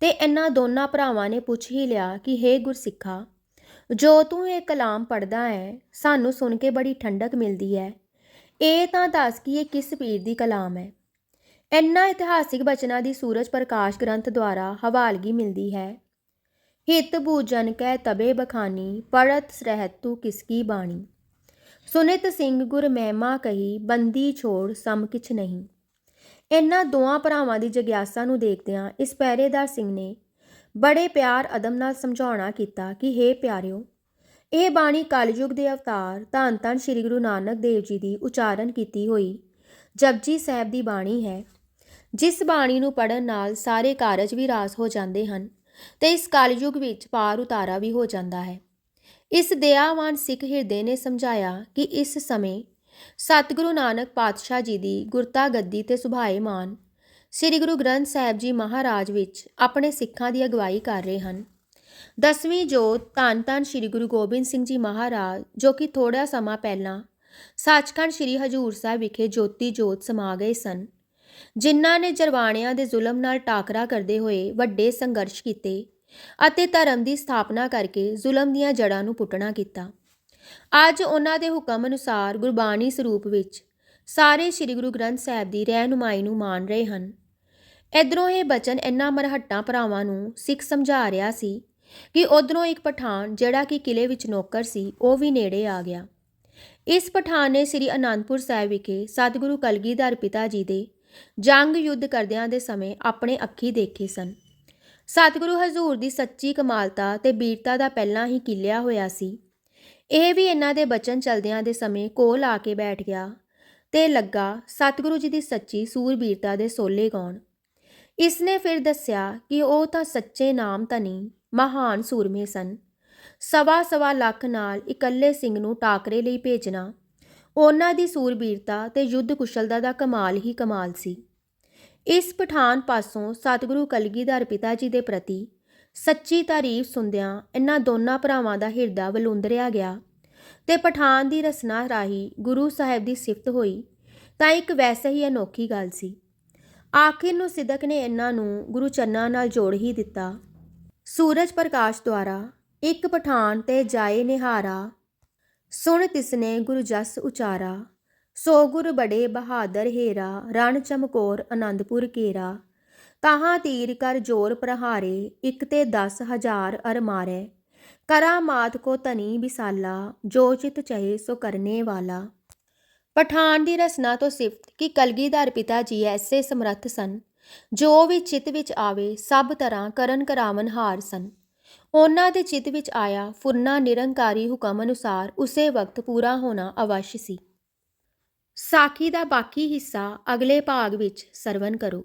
ਤੇ ਇਹਨਾਂ ਦੋਨਾਂ ਭਰਾਵਾਂ ਨੇ ਪੁੱਛ ਹੀ ਲਿਆ ਕਿ, ਹੇ ਗੁਰਸਿੱਖਾ, ਜੋ ਤੂੰ ਇਹ ਕਲਾਮ ਪੜਦਾ ਹੈ, ਸਾਨੂੰ ਸੁਣ ਕੇ ਬੜੀ ਠੰਡਕ ਮਿਲਦੀ ਹੈ। ਇਹ ਤਾਂ ਦੱਸ ਕਿ ਇਹ ਕਿਸ ਪੀਰ ਦੀ ਕਲਾਮ ਹੈ? ਇੰਨਾ ਇਤਿਹਾਸਿਕ ਬਚਨਾਂ ਦੀ ਸੂਰਜ ਪ੍ਰਕਾਸ਼ ਗ੍ਰੰਥ ਦੁਆਰਾ ਹਵਾਲਗੀ ਮਿਲਦੀ ਹੈ। ਹਿਤ ਬੂਜਨ ਕੈ ਤਬੇ ਬਖਾਨੀ ਪੜਤ ਰਹਿਤ ਤੂ ਕਿਸਕੀ ਬਾਣੀ? ਸੁਨਿਤ ਸਿੰਘ ਗੁਰ ਮਹਿਮਾ ਕਹੀ, ਬੰਦੀ ਛੋੜ ਸਮ ਕਿਛ ਨਹੀਂ। ਇਹਨਾਂ ਦੋਆਂ ਭਰਾਵਾਂ ਦੀ ਜਗਿਆਸਾ ਨੂੰ ਦੇਖਦਿਆਂ ਇਸ ਪਹਿਰੇਦਾਰ ਸਿੰਘ ਨੇ ਬੜੇ ਪਿਆਰ ਅਦਮ ਨਾਲ ਸਮਝਾਉਣਾ ਕੀਤਾ ਕਿ हे ਪਿਆਰਿਓ, ਇਹ ਬਾਣੀ ਕਲਯੁਗ ਦੇ ਅਵਤਾਰ ਧੰਨ ਧੰਨ ਸ੍ਰੀ ਗੁਰੂ ਨਾਨਕ ਦੇਵ ਜੀ ਦੀ ਉਚਾਰਨ ਕੀਤੀ ਹੋਈ ਜਪਜੀ ਸਾਹਿਬ ਦੀ ਬਾਣੀ ਹੈ। ਜਿਸ ਬਾਣੀ ਨੂੰ ਪੜਨ ਨਾਲ ਸਾਰੇ ਕਾਰਜ ਵੀ ਰਾਸ ਹੋ ਜਾਂਦੇ ਹਨ ਤੇ ਇਸ ਕਲਯੁਗ ਵਿੱਚ ਪਾਰ ਉਤਾਰਾ ਵੀ ਹੋ ਜਾਂਦਾ ਹੈ। ਇਸ ਦਇਆਵਾਨ ਸਿੱਖ ਹਿਰਦੇ ਨੇ ਸਮਝਾਇਆ ਕਿ ਇਸ ਸਮੇਂ ਸਤਿਗੁਰੂ ਨਾਨਕ ਪਾਤਸ਼ਾਹ ਜੀ ਦੀ ਗੁਰਤਾ ਗੱਦੀ ਤੇ ਸੁਭਾਏਮਾਨ ਸ੍ਰੀ ਗੁਰੂ ਗ੍ਰੰਥ ਸਾਹਿਬ ਜੀ ਮਹਾਰਾਜ ਵਿੱਚ ਆਪਣੇ ਸਿੱਖਾਂ ਦੀ ਅਗਵਾਈ ਕਰ ਰਹੇ ਹਨ। ਦਸਵੀਂ ਜੋਤ ਧੰਨ ਧੰਨ ਸ੍ਰੀ ਗੁਰੂ ਗੋਬਿੰਦ ਸਿੰਘ ਜੀ ਮਹਾਰਾਜ, ਜੋ ਕਿ ਥੋੜਾ ਸਮਾਂ ਪਹਿਲਾਂ ਸੱਚਖੰਡ ਸ੍ਰੀ ਹਜੂਰ ਸਾਹਿਬ ਵਿਖੇ ਜੋਤੀ ਜੋਤ ਸਮਾ ਗਏ ਸਨ। ਜਿਨ੍ਹਾਂ ਨੇ ਜਰਵਾਣਿਆਂ ਦੇ ਜ਼ੁਲਮ ਨਾਲ ਟਾਕਰਾ ਕਰਦੇ ਹੋਏ ਵੱਡੇ ਸੰਘਰਸ਼ ਕੀਤੇ ਅਤੇ ਧਰਮ ਦੀ ਸਥਾਪਨਾ ਕਰਕੇ ਜ਼ੁਲਮ ਦੀਆਂ ਜੜ੍ਹਾਂ ਨੂੰ ਪੁੱਟਣਾ ਕੀਤਾ। ਅੱਜ ਉਹਨਾਂ ਦੇ ਹੁਕਮ ਅਨੁਸਾਰ ਗੁਰਬਾਣੀ ਸਰੂਪ ਵਿੱਚ ਸਾਰੇ ਸ੍ਰੀ ਗੁਰੂ ਗ੍ਰੰਥ ਸਾਹਿਬ ਦੀ ਰਹਿਨੁਮਾਈ ਨੂੰ ਮਾਣ ਰਹੇ ਹਨ। ਇਧਰੋਂ ਇਹ ਬਚਨ ਇਹਨਾਂ ਮਰਹੱਟਾਂ ਭਰਾਵਾਂ ਨੂੰ ਸਿੱਖ ਸਮਝਾ ਰਿਹਾ ਸੀ ਕਿ ਉਧਰੋਂ ਇੱਕ ਪਠਾਨ ਜਿਹੜਾ ਕਿ ਕਿਲੇ ਵਿੱਚ ਨੌਕਰ ਸੀ, ਉਹ ਵੀ ਨੇੜੇ ਆ ਗਿਆ। ਇਸ ਪਠਾਨ ਨੇ ਸ੍ਰੀ ਅਨੰਦਪੁਰ ਸਾਹਿਬ ਵਿਖੇ ਸਤਿਗੁਰੂ ਕਲਗੀਧਰ ਪਿਤਾ ਜੀ ਦੇ ਜੰਗ ਯੁੱਧ ਕਰਦਿਆਂ ਦੇ ਸਮੇਂ ਆਪਣੇ ਅੱਖੀ ਦੇਖੇ ਸਨ। ਸਤਿਗੁਰੂ ਹਜ਼ੂਰ ਦੀ ਸੱਚੀ ਕਮਾਲਤਾ ਤੇ ਬੀਰਤਾ ਦਾ ਪਹਿਲਾਂ ਹੀ ਕਿਲਿਆ ਹੋਇਆ ਸੀ। ਇਹ ਵੀ ਇਹਨਾਂ ਦੇ ਬਚਨ ਚਲਦਿਆਂ ਦੇ ਸਮੇਂ ਕੋਲ ਆ ਕੇ ਬੈਠ ਗਿਆ ਤੇ ਲੱਗਾ, ਸਤਿਗੁਰੂ ਜੀ ਦੀ ਸੱਚੀ ਸੂਰਬੀਰਤਾ ਦੇ ਸੋਲੇ ਗਾਉਣ। ਇਸ ਨੇ ਫਿਰ ਦੱਸਿਆ ਕਿ ਉਹ ਤਾਂ ਸੱਚੇ ਨਾਮ ਧਨੀ ਮਹਾਨ ਸੂਰਮੇ ਸਨ। ਸਵਾ ਸਵਾ ਲੱਖ ਨਾਲ ਇਕੱਲੇ ਸਿੰਘ ਨੂੰ ਟਾਕਰੇ ਲਈ ਭੇਜਣਾ, ਉਹਨਾਂ ਦੀ ਸੂਰਬੀਰਤਾ ਤੇ ਯੁੱਧ ਕੁਸ਼ਲਤਾ ਦਾ ਕਮਾਲ ਹੀ ਕਮਾਲ ਸੀ। ਇਸ ਪਠਾਨ ਪਾਸੋਂ ਸਤਿਗੁਰੂ ਕਲਗੀਧਰ ਪਿਤਾ ਜੀ ਦੇ ਪ੍ਰਤੀ ਸੱਚੀ ਤਾਰੀਫ ਸੁਣਦਿਆਂ ਇਹਨਾਂ ਦੋਨਾਂ ਭਰਾਵਾਂ ਦਾ ਹਿਰਦਾ ਵਲੁੰਦਰਿਆ ਗਿਆ ਤੇ ਪਠਾਨ ਦੀ ਰਸਨਾ ਰਾਹੀਂ ਗੁਰੂ ਸਾਹਿਬ ਦੀ ਸਿਫਤ ਹੋਈ, ਤਾਂ ਇੱਕ ਵੈਸੇ ਹੀ ਅਨੋਖੀ ਗੱਲ ਸੀ। ਆਖਿਰ ਨੂੰ ਸਿਦਕ ਨੇ ਇਹਨਾਂ ਨੂੰ ਗੁਰੂ ਚੰਨਾ ਨਾਲ ਜੋੜ ਹੀ ਦਿੱਤਾ। ਸੂਰਜ ਪ੍ਰਕਾਸ਼ ਦੁਆਰਾ ਇੱਕ ਪਠਾਨ ਤੇ ਜਾਏ ਨਿਹਾਰਾ, ਸੁਣ ਤਿਸਨੇ ਗੁਰੂ ਜਸ ਉਚਾਰਾ, ਸੋ ਗੁਰ ਬੜੇ ਬਹਾਦਰ ਹੇਰਾ, ਰਣ ਚਮਕੌਰ ਆਨੰਦਪੁਰ ਕੇਰਾ। ਤਾਹਾਂ ਤੀਰ ਕਰ ਜੋਰ ਪ੍ਰਹਾਰੇ, ਇੱਕ ਤੇ 10000 ਅਰ ਮਾਰੇ। ਕਰਾ ਮਾਤ ਕੋ ਤਨੀ ਬਿਸਾਲਾ ਜੋ ਚਿਤ ਚਹੇ ਸੋ ਕਰਨੇ ਵਾਲਾ। ਪਠਾਨ ਦੀ ਰਸਨਾ ਤੋਂ ਸਿਫਤ ਕਿ ਕਲਗੀਧਰ ਪਿਤਾ ਜੀ ਐਸੇ ਸਮਰੱਥ ਸਨ। ਜੋ ਵੀ ਚਿਤ ਵਿੱਚ ਆਵੇ, ਸਭ ਤਰ੍ਹਾਂ ਕਰਨ ਕਰਾਵਨ ਹਾਰ ਸਨ। ਉਹਨਾਂ ਦੇ ਚਿਤ ਵਿੱਚ ਆਇਆ ਫੁਰਨਾ ਨਿਰੰਕਾਰੀ ਹੁਕਮ ਅਨੁਸਾਰ ਉਸੇ ਵਕਤ ਪੂਰਾ ਹੋਣਾ ਅਵਸ਼ ਸੀ। ਸਾਖੀ ਦਾ ਬਾਕੀ ਹਿੱਸਾ ਅਗਲੇ ਭਾਗ ਵਿੱਚ ਸਰਵਨ ਕਰੋ।